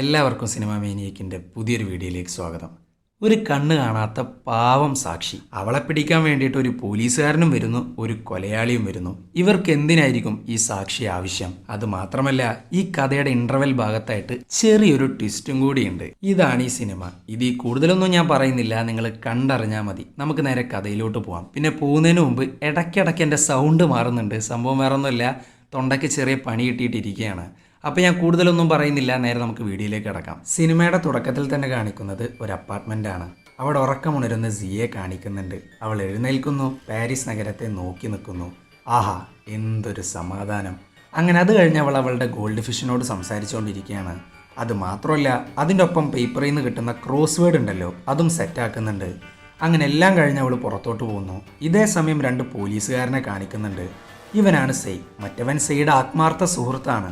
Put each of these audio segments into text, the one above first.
എല്ലാവർക്കും സിനിമ മേനിയക്കിന്റെ പുതിയൊരു വീഡിയോയിലേക്ക് സ്വാഗതം. ഒരു കണ്ണ് കാണാത്ത പാവം സാക്ഷി. അവളെ പിടിക്കാൻ വേണ്ടിയിട്ട് ഒരു പോലീസുകാരനും വരുന്നു ഒരു കൊലയാളിയും വരുന്നു. ഇവർക്ക് എന്തിനായിരിക്കും ഈ സാക്ഷി ആവശ്യം? അത് മാത്രമല്ല ഈ കഥയുടെ ഇന്റർവെൽ ഭാഗത്തായിട്ട് ചെറിയൊരു ട്വിസ്റ്റും കൂടിയുണ്ട്. ഇതാണ് ഈ സിനിമ. ഇത് ഈ കൂടുതലൊന്നും ഞാൻ പറയുന്നില്ല നിങ്ങൾ കണ്ടറിഞ്ഞാൽ മതി. നമുക്ക് നേരെ കഥയിലോട്ട് പോവാം. പിന്നെ പോകുന്നതിന് മുമ്പ് ഇടയ്ക്കിടയ്ക്ക് എന്റെ സൗണ്ട് മാറുന്നുണ്ട്. സംഭവം വേറൊന്നുമില്ല തൊണ്ടയ്ക്ക് ചെറിയ പണി കിട്ടിയിട്ടിരിക്കുകയാണ്. അപ്പോൾ ഞാൻ കൂടുതലൊന്നും പറയുന്നില്ല. നേരെ നമുക്ക് വീഡിയോയിലേക്ക് കിടക്കാം. സിനിമയുടെ തുടക്കത്തിൽ തന്നെ കാണിക്കുന്നത് ഒരു അപ്പാർട്ട്മെന്റ് ആണ്. അവിടെ ഉറക്കമുണരുന്ന സിയെ കാണിക്കുന്നുണ്ട്. അവൾ എഴുന്നേൽക്കുന്നു. പാരീസ് നഗരത്തെ നോക്കി നിൽക്കുന്നു. ആഹാ എന്തൊരു സമാധാനം. അങ്ങനെ അത് കഴിഞ്ഞ് അവൾ അവളുടെ ഗോൾഡ് ഫിഷിനോട് സംസാരിച്ചുകൊണ്ടിരിക്കുകയാണ്. അത് മാത്രമല്ല അതിന്റെ ഒപ്പം പേപ്പറിൽ നിന്ന് കിട്ടുന്ന ക്രോസ് വേർഡ് ഉണ്ടല്ലോ അതും സെറ്റാക്കുന്നുണ്ട് അങ്ങനെ എല്ലാം കഴിഞ്ഞ് അവൾ പുറത്തോട്ട് പോകുന്നു. ഇതേ സമയം രണ്ട് പോലീസുകാരനെ കാണിക്കുന്നുണ്ട്. ഇവനാണ് സെയ് മറ്റവൻ സെയ്യുടെ ആത്മാർത്ഥ സുഹൃത്താണ്.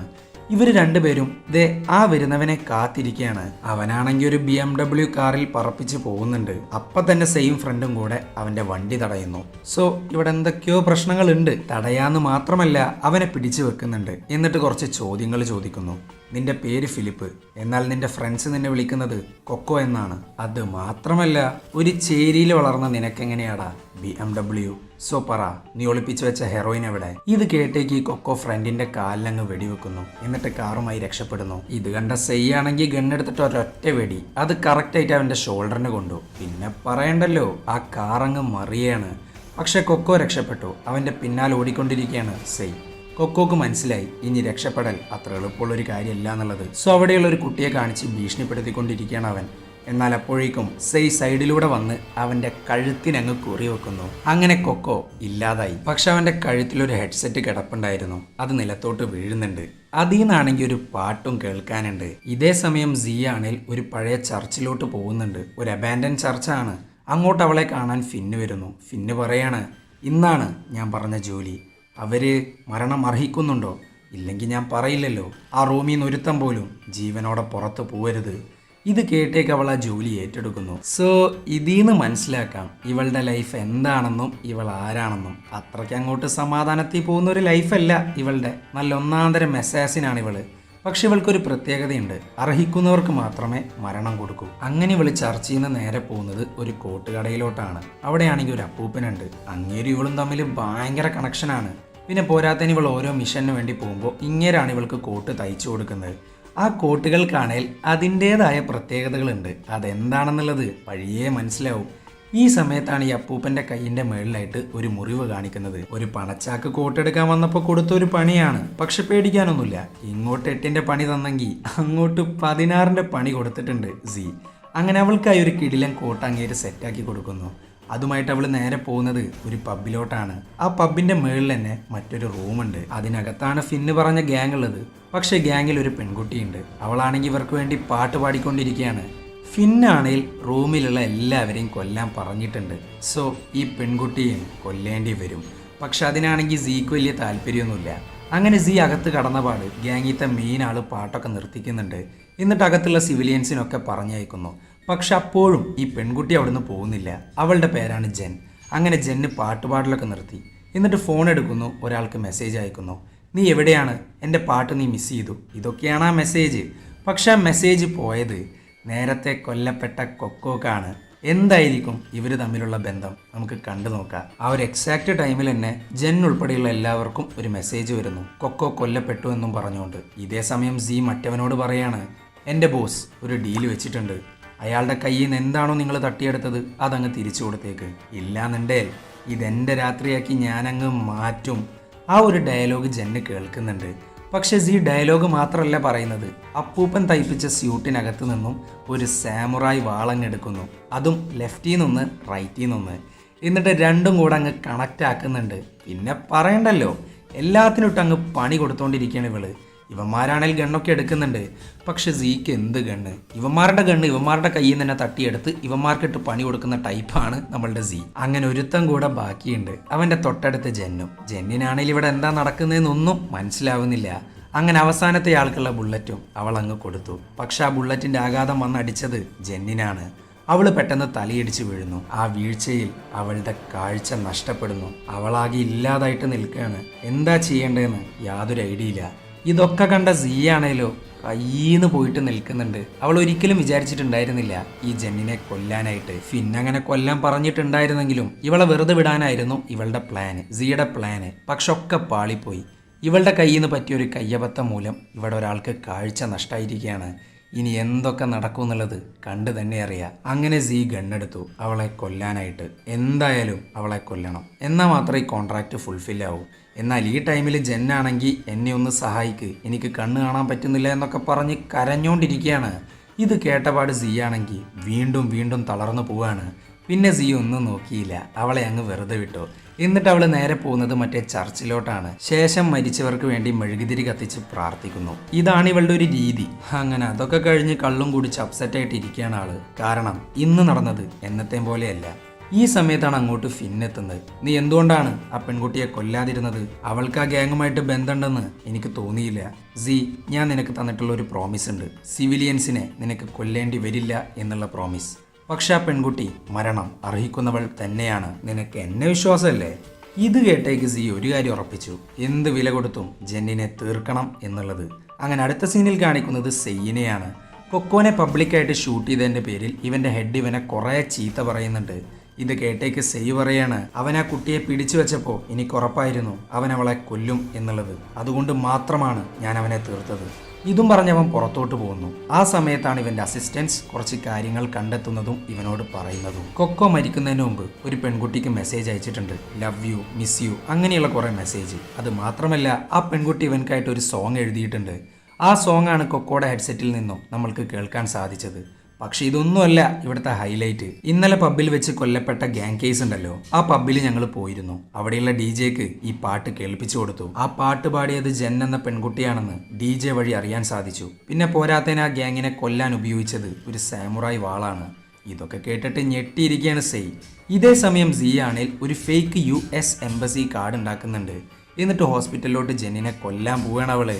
ഇവർ രണ്ടുപേരും ദേ ആ വരുന്നവനെ കാത്തിരിക്കുകയാണ് അവനാണെങ്കിൽ ഒരു ബി എം ഡബ്ല്യു കാറിൽ പറപ്പിച്ച് പോകുന്നുണ്ട്. അപ്പൊ തന്നെ സെയിം ഫ്രണ്ടും കൂടെ അവന്റെ വണ്ടി തടയുന്നു. സോ ഇവിടെ എന്തൊക്കെയോ പ്രശ്നങ്ങളുണ്ട്. തടയാന്ന് മാത്രമല്ല അവനെ പിടിച്ചു വെക്കുന്നുണ്ട്. എന്നിട്ട് കുറച്ച് ചോദ്യങ്ങൾ ചോദിക്കുന്നു. നിന്റെ പേര് ഫിലിപ്പ്. എന്നാൽ നിന്റെ ഫ്രണ്ട്സ് നിന്നെ വിളിക്കുന്നത് കൊക്കോ എന്നാണ്. അത് മാത്രമല്ല ഒരു ചേരിയിൽ വളർന്ന നിനക്കെങ്ങനെയാടാ? ബി എം ഡബ്ല്യു സോ പറ നീ ഒളിപ്പിച്ചു വെച്ച ഹെറോയിൻ എവിടെ? ഇത് കേട്ടേക്ക് കൊക്കോ ഫ്രണ്ടിന്റെ കാലിലങ്ങ് വെടിവെക്കുന്നു. എന്നിട്ട് കാറുമായി രക്ഷപ്പെടുന്നു. ഇത് കണ്ട സെയ്യാണെങ്കിൽ ഗണ്ണെടുത്തിട്ട് ഒരൊറ്റ വെടി. അത് കറക്റ്റായിട്ട് അവന്റെ ഷോൾഡറിന് കൊണ്ടു. പിന്നെ പറയണ്ടല്ലോ ആ കാറങ്ങ് മറിയാണ്. പക്ഷെ കൊക്കോ രക്ഷപ്പെട്ടു. അവന്റെ പിന്നാലെ ഓടിക്കൊണ്ടിരിക്കുകയാണ് സെയ്. കൊക്കോക്ക് മനസ്സിലായി. ഇനി രക്ഷപ്പെടൽ അത്ര എളുപ്പമുള്ളൊരു കാര്യമല്ല എന്നുള്ളത്. സോ അവിടെയുള്ള ഒരു കുട്ടിയെ കാണിച്ച് ഭീഷണിപ്പെടുത്തിക്കൊണ്ടിരിക്കുകയാണ് അവൻ. എന്നാൽ അപ്പോഴേക്കും സെയ് സൈഡിലൂടെ വന്ന് അവന്റെ കഴുത്തിനങ്ങ് കുറി വെക്കുന്നു. അങ്ങനെ കൊക്കോ ഇല്ലാതായി. പക്ഷെ അവന്റെ കഴുത്തിലൊരു ഹെഡ്സെറ്റ് കിടപ്പുണ്ടായിരുന്നു. അത് നിലത്തോട്ട് വീഴുന്നുണ്ട്. അതിൽ നിന്നാണെങ്കിൽ ഒരു പാട്ടും കേൾക്കാനുണ്ട്. ഇതേ സമയം സിയാണിൽ ഒരു പഴയ ചർച്ചിലോട്ട് പോകുന്നുണ്ട്. ഒരു അബാൻഡൻ ചർച്ചാണ്. അങ്ങോട്ട് അവളെ കാണാൻ ഫിന്ന് വരുന്നു. ഫിന്ന് പറയാണ് ഇന്നാണ് ഞാൻ പറഞ്ഞ ജോലി. അവർ മരണം അർഹിക്കുന്നുണ്ടോ? ഇല്ലെങ്കിൽ ഞാൻ പറയില്ലല്ലോ. ആ റൂമിൽ നിന്ന് ഒരുത്തം പോലും ജീവനോടെ പുറത്ത് പോകരുത് ഇത് കേട്ടേക്ക് അവൾ ആ ജോലി ഏറ്റെടുക്കുന്നു. സോ ഇതിന്ന് മനസ്സിലാക്കാം ഇവളുടെ ലൈഫ് എന്താണെന്നും ഇവൾ ആരാണെന്നും. അത്രയ്ക്ക് അങ്ങോട്ട് സമാധാനത്തിൽ പോകുന്ന ഒരു ലൈഫല്ല ഇവളുടെ. നല്ല ഒന്നാന്തരം മെസ്സാസിനാണ് ഇവൾ. പക്ഷെ ഇവൾക്കൊരു പ്രത്യേകതയുണ്ട്. അർഹിക്കുന്നവർക്ക് മാത്രമേ മരണം കൊടുക്കൂ. അങ്ങനെ ഇവൾ ചർച്ച ചെയ്യുന്ന നേരെ പോകുന്നത് ഒരു കോട്ടുകടയിലോട്ടാണ്. അവിടെയാണെങ്കിൽ ഒരു അപ്പൂപ്പനുണ്ട്. അങ്ങേരും ഇവളും തമ്മിൽ ഭയങ്കര കണക്ഷനാണ് പിന്നെ പോരാത്തതിന് ഇവൾ ഓരോ മിഷനു വേണ്ടി പോകുമ്പോൾ ഇങ്ങേരാണ് ഇവൾക്ക് കോട്ട് തയ്ച്ചു കൊടുക്കുന്നത്. ആ കോട്ടുകൾക്കാണേൽ അതിന്റേതായ പ്രത്യേകതകളുണ്ട്. അതെന്താണെന്നുള്ളത് വഴിയേ മനസ്സിലാവും. ഈ സമയത്താണ് ഈ അപ്പൂപ്പന്റെ കൈയിന്റെ മേളിലായിട്ട് ഒരു മുറിവ് കാണിക്കുന്നത്. ഒരു പണച്ചാക്ക് കോട്ടെടുക്കാൻ വന്നപ്പോൾ കൊടുത്ത ഒരു പണിയാണ്. പക്ഷെ പേടിക്കാനൊന്നുമില്ല. ഇങ്ങോട്ട് എട്ടിന്റെ പണി തന്നെങ്കിൽ അങ്ങോട്ട് പതിനാറിന്റെ പണി കൊടുത്തിട്ടുണ്ട് സി. അങ്ങനെ അവൾക്കായി ഒരു കിടിലൻ കോട്ട് അങ്ങേര് സെറ്റാക്കി കൊടുക്കുന്നു. അതുമായിട്ട് അവൾ നേരെ പോകുന്നത് ഒരു പബ്ബിലോട്ടാണ്. ആ പബ്ബിന്റെ മുകളിൽ തന്നെ മറ്റൊരു റൂമുണ്ട്. അതിനകത്താണ് ഫിന്ന് പറഞ്ഞ ഗ്യാങ് ഉള്ളത് പക്ഷേ ഗ്യാങ്ങിൽ ഒരു പെൺകുട്ടിയുണ്ട്. അവളാണെങ്കിൽ ഇവർക്ക് വേണ്ടി പാട്ട് പാടിക്കൊണ്ടിരിക്കുകയാണ്. ഫിന്നാണെങ്കിൽ റൂമിലുള്ള എല്ലാവരെയും കൊല്ലാൻ പറഞ്ഞിട്ടുണ്ട്. സോ ഈ പെൺകുട്ടിയും കൊല്ലേണ്ടി വരും. പക്ഷെ അതിനാണെങ്കിൽ സീക്ക് വലിയ താല്പര്യമൊന്നുമില്ല. അങ്ങനെ സീ അകത്ത് കടന്ന പാട് ഗ്യാങ്ങിത്തെ മെയിൻ ആൾ പാട്ടൊക്കെ നിർത്തിക്കുന്നുണ്ട്. എന്നിട്ട് അകത്തുള്ള സിവിലിയൻസിനൊക്കെ പറഞ്ഞയക്കുന്നു. പക്ഷെ അപ്പോഴും ഈ പെൺകുട്ടി അവിടുന്ന് പോകുന്നില്ല. അവളുടെ പേരാണ് ജെൻ. അങ്ങനെ ജെന്ന് പാട്ടുപാടലൊക്കെ നിർത്തി. എന്നിട്ട് ഫോൺ എടുക്കുന്നു ഒരാൾക്ക് മെസ്സേജ് അയക്കുന്നു. നീ എവിടെയാണ്? എന്റെ പാട്ട് നീ മിസ് ചെയ്തു. ഇതൊക്കെയാണ് ആ മെസ്സേജ് പക്ഷെ ആ മെസ്സേജ് പോയത് നേരത്തെ കൊല്ലപ്പെട്ട കൊക്കോക്കാണ്. എന്തായിരിക്കും ഇവർ തമ്മിലുള്ള ബന്ധം? നമുക്ക് കണ്ടു നോക്കാം. ആ ഒരു എക്സാക്ട് ടൈമിൽ തന്നെ ജെൻ ഉൾപ്പെടെയുള്ള എല്ലാവർക്കും ഒരു മെസ്സേജ് വരുന്നു. കൊക്കോ കൊല്ലപ്പെട്ടു എന്നും പറഞ്ഞുകൊണ്ട്. ഇതേ സമയം സി മറ്റവനോട് പറയാണ് എന്റെ ബോസ് ഒരു ഡീൽ വെച്ചിട്ടുണ്ട്. അയാളുടെ കയ്യിൽ നിന്ന് എന്താണോ നിങ്ങൾ തട്ടിയെടുത്തത് അതങ്ങ് തിരിച്ചു കൊടുത്തേക്ക്. ഇല്ലാന്നുണ്ടേൽ ഇതെന്റെ രാത്രിയാക്കി ഞാനങ്ങ് മാറ്റും. ആ ഒരു ഡയലോഗ് ജെന്ന് കേൾക്കുന്നുണ്ട്. പക്ഷെ സി ഡയലോഗ് മാത്രമല്ല പറയുന്നത്. അപ്പൂപ്പൻ തയ്പ്പിച്ച സ്യൂട്ടിനകത്ത് നിന്നും ഒരു സാമുറായി വാളങ്ങെടുക്കുന്നു. അതും ലെഫ്റ്റിൽ നിന്ന് റൈറ്റിൽ നിന്ന് എന്നിട്ട് രണ്ടും കൂടെ അങ്ങ് കണക്റ്റ് ആക്കുന്നുണ്ട് പിന്നെ പറയണ്ടല്ലോ എല്ലാത്തിനും ഇട്ട് അങ്ങ് പണി കൊടുത്തോണ്ടിരിക്കുകയാണ് ഇവൾ. ഇവന്മാരാണെങ്കിൽ ഗണ്ണൊക്കെ എടുക്കുന്നുണ്ട്. പക്ഷെ സീക്ക് എന്ത് ഗണ്ണ്? ഇവന്മാരുടെ ഗണ്ണ് ഇവന്മാരുടെ കയ്യിൽ നിന്ന് തന്നെ തട്ടിയെടുത്ത് ഇവന്മാർക്കിട്ട് പണി കൊടുക്കുന്ന ടൈപ്പാണ് നമ്മളുടെ സീ. അങ്ങനെ ഒരുത്തം കൂടെ ബാക്കിയുണ്ട്. അവന്റെ തൊട്ടടുത്ത് ജെന്നും. ജെന്നിനാണെങ്കിൽ ഇവിടെ എന്താ നടക്കുന്നതെന്നൊന്നും മനസ്സിലാവുന്നില്ല. അങ്ങനെ അവസാനത്തെ ആൾക്കുള്ള ബുള്ളറ്റും അവൾ അങ്ങ് കൊടുത്തു. പക്ഷെ ആ ബുള്ളറ്റിന്റെ ആഘാതം വന്നടിച്ചത് ജെന്നിനാണ്. അവൾ പെട്ടെന്ന് തലയിടിച്ച് വീഴുന്നു. ആ വീഴ്ചയിൽ അവളുടെ കാഴ്ച നഷ്ടപ്പെടുന്നു. അവളാകെ ഇല്ലാതായിട്ട് നിൽക്കുകയാണ്. എന്താ ചെയ്യേണ്ടതെന്ന് യാതൊരു ഐഡിയയില്ല. ഇതൊക്കെ കണ്ട സീ ആണേലോ. കയ്യിന്ന് പോയിട്ട് നിൽക്കുന്നുണ്ട്. അവൾ ഒരിക്കലും വിചാരിച്ചിട്ടുണ്ടായിരുന്നില്ല ഈ ജെന്നിനെ കൊല്ലാനായിട്ട്. ഫിൻ അങ്ങനെ കൊല്ലാൻ പറഞ്ഞിട്ടുണ്ടായിരുന്നെങ്കിലും ഇവളെ വെറുതെ വിടാനായിരുന്നു ഇവളുടെ പ്ലാന് സിയുടെ പ്ലാന് പക്ഷെ ഒക്കെ പാളിപ്പോയി. ഇവളുടെ കയ്യിൽ നിന്ന് പറ്റിയൊരു കയ്യബത്തം മൂലം ഇവിടെ ഒരാൾക്ക് കാഴ്ച നഷ്ടമായിരിക്കുകയാണ് ഇനി എന്തൊക്കെ നടക്കും എന്നുള്ളത് കണ്ടു തന്നെ അറിയാം. അങ്ങനെ സീ ഗണ്ണെടുത്തു അവളെ കൊല്ലാനായിട്ട്. എന്തായാലും അവളെ കൊല്ലണം. എന്നാൽ മാത്രമേ ഈ കോൺട്രാക്റ്റ് ഫുൾഫിൽ ആവും. എന്നാൽ ഈ ടൈമിൽ ജെന്നാണെങ്കിൽ എന്നെ ഒന്ന് സഹായിക്ക്. എനിക്ക് കണ്ണ് കാണാൻ പറ്റുന്നില്ല എന്നൊക്കെ പറഞ്ഞ് കരഞ്ഞോണ്ടിരിക്കുകയാണ് ഇത് കേട്ടപാട് സീ ആണെങ്കിൽ വീണ്ടും വീണ്ടും തളർന്നു പോവാണ്. പിന്നെ സി ഒന്നും നോക്കിയില്ല. അവളെ അങ്ങ് വെറുതെ വിട്ടു. എന്നിട്ട് അവൾ നേരെ പോകുന്നത് മറ്റേ ചർച്ചിലോട്ടാണ്. ശേഷം മരിച്ചവർക്ക് വേണ്ടി മെഴുകുതിരി കത്തിച്ച് പ്രാർത്ഥിക്കുന്നു. ഇതാണ് ഇവളുടെ ഒരു രീതി. അങ്ങനെ അതൊക്കെ കഴിഞ്ഞ് കള്ളും കുടിച്ച് അപ്സെറ്റ് ആയിട്ട് ഇരിക്കുകയാണ് ആൾ. കാരണം ഇന്ന് നടന്നത് എന്നത്തെയും പോലെയല്ല. ഈ സമയത്താണ് അങ്ങോട്ട് ഫിന്നെത്തുന്നത് നീ എന്തുകൊണ്ടാണ് ആ പെൺകുട്ടിയെ കൊല്ലാതിരുന്നത്? അവൾക്ക് ആ ഗ്യാങ്ങുമായിട്ട് ബന്ധമുണ്ടെന്ന് എനിക്ക് തോന്നിയില്ല. സി ഞാൻ നിനക്ക് തന്നിട്ടുള്ള ഒരു പ്രോമിസ് ഉണ്ട്. സിവിലിയൻസിനെ നിനക്ക് കൊല്ലേണ്ടി വരില്ല എന്നുള്ള പ്രോമിസ് പക്ഷെ ആ പെൺകുട്ടി മരണം അർഹിക്കുന്നവൾ തന്നെയാണ്. നിനക്ക് എന്നെ വിശ്വാസമല്ലേ? ഇത് കേട്ടേക്ക് സി ഒരു കാര്യം ഉറപ്പിച്ചു. എന്ത് വില കൊടുത്തും ജെന്നിനെ തീർക്കണം എന്നുള്ളത്. അങ്ങനെ അടുത്ത സീനിൽ കാണിക്കുന്നത് സെയ്യിനെയാണ്. കൊക്കോനെ പബ്ലിക്കായിട്ട് ഷൂട്ട് ചെയ്തതിന്റെ പേരിൽ ഇവന്റെ ഹെഡ് ഇവനെ കുറേ ചീത്ത പറയുന്നുണ്ട്. ഇത് കേട്ടേക്ക് സെയ് പറയാണ് അവൻ ആ കുട്ടിയെ പിടിച്ചു വെച്ചപ്പോൾ എനിക്ക് ഉറപ്പായിരുന്നു അവൻ അവളെ കൊല്ലും എന്നുള്ളത്. അതുകൊണ്ട് മാത്രമാണ് ഞാൻ അവനെ തീർത്തത്. ഇതും പറഞ്ഞവൻ പുറത്തോട്ട് പോകുന്നു. ആ സമയത്താണ് ഇവന്റെ അസിസ്റ്റൻസ് കുറച്ച് കാര്യങ്ങൾ കണ്ടെത്തുന്നതും ഇവനോട് പറയുന്നതും. കൊക്കോ മരിക്കുന്നതിന് മുമ്പ് ഒരു പെൺകുട്ടിക്ക് മെസ്സേജ് അയച്ചിട്ടുണ്ട്. ലവ് യു മിസ് യു അങ്ങനെയുള്ള കുറെ മെസ്സേജ് അത് മാത്രമല്ല ആ പെൺകുട്ടി ഇവൻക്കായിട്ട് ഒരു സോങ് എഴുതിയിട്ടുണ്ട്. ആ സോങ് ആണ് കൊക്കോയുടെ ഹെഡ്സെറ്റിൽ നിന്നും നമ്മൾക്ക് കേൾക്കാൻ സാധിച്ചത്. പക്ഷെ ഇതൊന്നുമല്ല ഇവിടുത്തെ ഹൈലൈറ്റ് ഇന്നലെ പബ്ബിൽ വെച്ച് കൊല്ലപ്പെട്ട ഗ്യാങ് കേസ് ഉണ്ടല്ലോ. ആ പബ്ബിൽ ഞങ്ങൾ പോയിരുന്നു. അവിടെയുള്ള ഡി ജെക്ക് ഈ പാട്ട് കേൾപ്പിച്ചു കൊടുത്തു. ആ പാട്ട് പാടിയത് ജെൻ എന്ന പെൺകുട്ടിയാണെന്ന് ഡി ജെ വഴി അറിയാൻ സാധിച്ചു. പിന്നെ പോരാത്തേന് ആ ഗ്യാങ്ങിനെ കൊല്ലാൻ ഉപയോഗിച്ചത് ഒരു സാമുറായി വാളാണ്. ഇതൊക്കെ കേട്ടിട്ട് ഞെട്ടിയിരിക്കുകയാണ് സെയ്. ഇതേ സമയം സി ആണെങ്കിൽ ഒരു fake U S embassy card ഉണ്ടാക്കുന്നുണ്ട്. എന്നിട്ട് ഹോസ്പിറ്റലിലോട്ട് ജെന്നിനെ കൊല്ലാൻ പോവുകയാണ് അവൾ.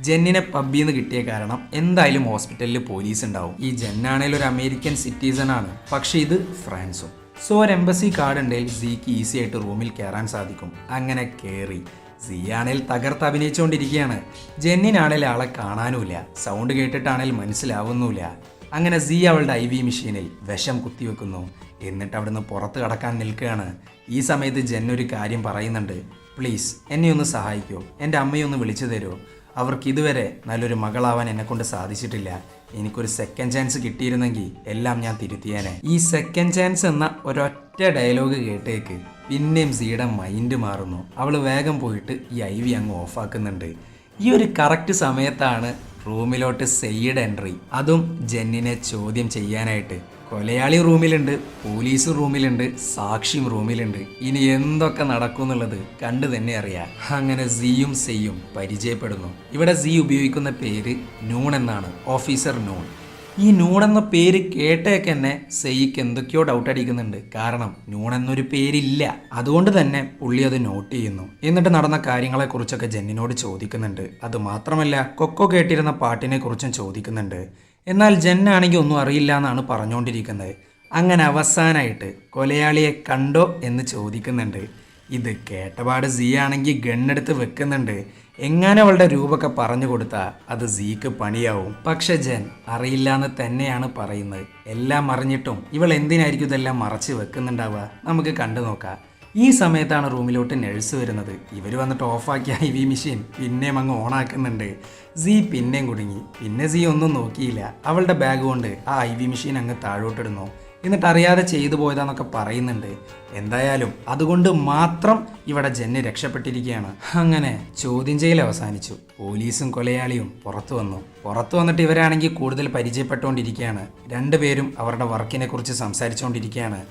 ജെന്നിനെ പബ്ബിൽ കിട്ടിയ കാരണം എന്തായാലും ഹോസ്പിറ്റലിൽ പോലീസ് ഉണ്ടാവും. ഈ ജെന്നാണേലും ഒരു അമേരിക്കൻ സിറ്റിസൺ ആണ്. പക്ഷെ ഇത് ഫ്രാൻസും. സോ ഒരു എംബസി കാർഡ് ഉണ്ടെങ്കിൽ സിക്ക് ഈസി ആയിട്ട് റൂമിൽ കയറാൻ സാധിക്കും. അങ്ങനെ കയറി സി ആണേൽ തകർത്ത് അഭിനയിച്ചുകൊണ്ടിരിക്കുകയാണ് ജെന്നിനാണേൽ ആളെ കാണാനുമില്ല. സൗണ്ട് കേട്ടിട്ടാണേൽ മനസ്സിലാവുന്നുമില്ല. അങ്ങനെ സി അവളുടെ ഐ വി മെഷീനിൽ വിഷം കുത്തിവെക്കുന്നു എന്നിട്ട് അവിടുന്ന് പുറത്ത് കടക്കാൻ നിൽക്കുകയാണ്. ഈ സമയത്ത് ജെന്നൊരു കാര്യം പറയുന്നുണ്ട്. പ്ലീസ് എന്നെ ഒന്ന് സഹായിക്കോ. എന്റെ അമ്മയൊന്ന് വിളിച്ചു തരുമോ അവർക്ക് ഇതുവരെ നല്ലൊരു മകളാവാൻ എന്നെ കൊണ്ട് സാധിച്ചിട്ടില്ല. എനിക്കൊരു സെക്കൻഡ് ചാൻസ് കിട്ടിയിരുന്നെങ്കിൽ എല്ലാം ഞാൻ തിരുത്തിയേനെ. ഈ സെക്കൻഡ് ചാൻസ് എന്ന ഒരൊറ്റ ഡയലോഗ് കേട്ടേക്ക് പിന്നെയും സിയുടെ മൈൻഡ് മാറുന്നു. അവൾ വേഗം പോയിട്ട് ഈ ഐ വി അങ്ങ് ഓഫാക്കുന്നുണ്ട് ഈ ഒരു കറക്റ്റ് സമയത്താണ് റൂമിലോട്ട് സെയ്ഡ് എൻട്രി. അതും ജെന്നിനെ ചോദ്യം ചെയ്യാനായിട്ട്. കൊലയാളി റൂമിലുണ്ട് പോലീസ് റൂമിലുണ്ട് സാക്ഷിയും റൂമിലുണ്ട്. ഇനി എന്തൊക്കെ നടക്കും എന്നുള്ളത് കണ്ടു തന്നെ അറിയാം. അങ്ങനെ സിയും സെയ്യും പരിചയപ്പെടുന്നു. ഇവിടെ സി ഉപയോഗിക്കുന്ന പേര് നൂൺ എന്നാണ്. Officer noon. ഈ നൂൺ എന്ന പേര് കേട്ടേക്ക് തന്നെ സെയ്ക്ക് എന്തൊക്കെയോ ഡൗട്ട് അടിക്കുന്നുണ്ട്. കാരണം നൂൺ എന്നൊരു പേരില്ല. അതുകൊണ്ട് തന്നെ പുള്ളി അത് നോട്ട് ചെയ്യുന്നു. എന്നിട്ട് നടന്ന കാര്യങ്ങളെക്കുറിച്ചൊക്കെ ജെന്നിനോട് ചോദിക്കുന്നുണ്ട്. അത് മാത്രമല്ല കൊക്കോ കേട്ടിരുന്ന പാട്ടിനെ കുറിച്ചും ചോദിക്കുന്നുണ്ട്. എന്നാൽ ജെന്നാണെങ്കിൽ ഒന്നും അറിയില്ല എന്നാണ് പറഞ്ഞുകൊണ്ടിരിക്കുന്നത് അങ്ങനെ അവസാനമായിട്ട് കൊലയാളിയെ കണ്ടോ എന്ന് ചോദിക്കുന്നുണ്ട്. ഇത് കേട്ടപാട് സി ആണെങ്കിൽ ഗണ്ണെടുത്ത് വെക്കുന്നുണ്ട്. എങ്ങനെ അവളുടെ രൂപമൊക്കെ പറഞ്ഞു കൊടുത്താൽ അത് സീക്ക് പണിയാവും. പക്ഷെ ജൻ അറിയില്ല എന്ന് തന്നെയാണ് പറയുന്നത്. എല്ലാം അറിഞ്ഞിട്ടും ഇവൾ എന്തിനായിരിക്കും ഇതെല്ലാം മറച്ച് വെക്കുന്നുണ്ടാവുക? നമുക്ക് കണ്ടു നോക്കാം. ഈ സമയത്താണ് റൂമിലോട്ട് നഴ്സ് വരുന്നത്. ഇവർ വന്നിട്ട് ഓഫാക്കിയ ഐ വി മെഷീൻ പിന്നെയും അങ്ങ് ഓണാക്കുന്നുണ്ട്. സി പിന്നെയും കുടുങ്ങി. പിന്നെ സി ഒന്നും നോക്കിയില്ല. അവളുടെ ബാഗ് കൊണ്ട് ആ ഐ വി മെഷീൻ അങ്ങ് താഴോട്ടിടുന്നു. എന്നിട്ട് അറിയാതെ ചെയ്തു പോയതാന്നൊക്കെ പറയുന്നുണ്ട്. എന്തായാലും അതുകൊണ്ട് മാത്രം ഇവിടെ ജെന്ന് രക്ഷപ്പെട്ടിരിക്കുകയാണ്. അങ്ങനെ ചോദ്യം ചെയ്യൽ അവസാനിച്ചു. പോലീസും കൊലയാളിയും പുറത്തു വന്നു. പുറത്തു വന്നിട്ട് ഇവരാണെങ്കിൽ കൂടുതൽ പരിചയപ്പെട്ടുകൊണ്ടിരിക്കുകയാണ് രണ്ടുപേരും അവരുടെ വർക്കിനെ കുറിച്ച് സംസാരിച്ചുകൊണ്ടിരിക്കുകയാണ്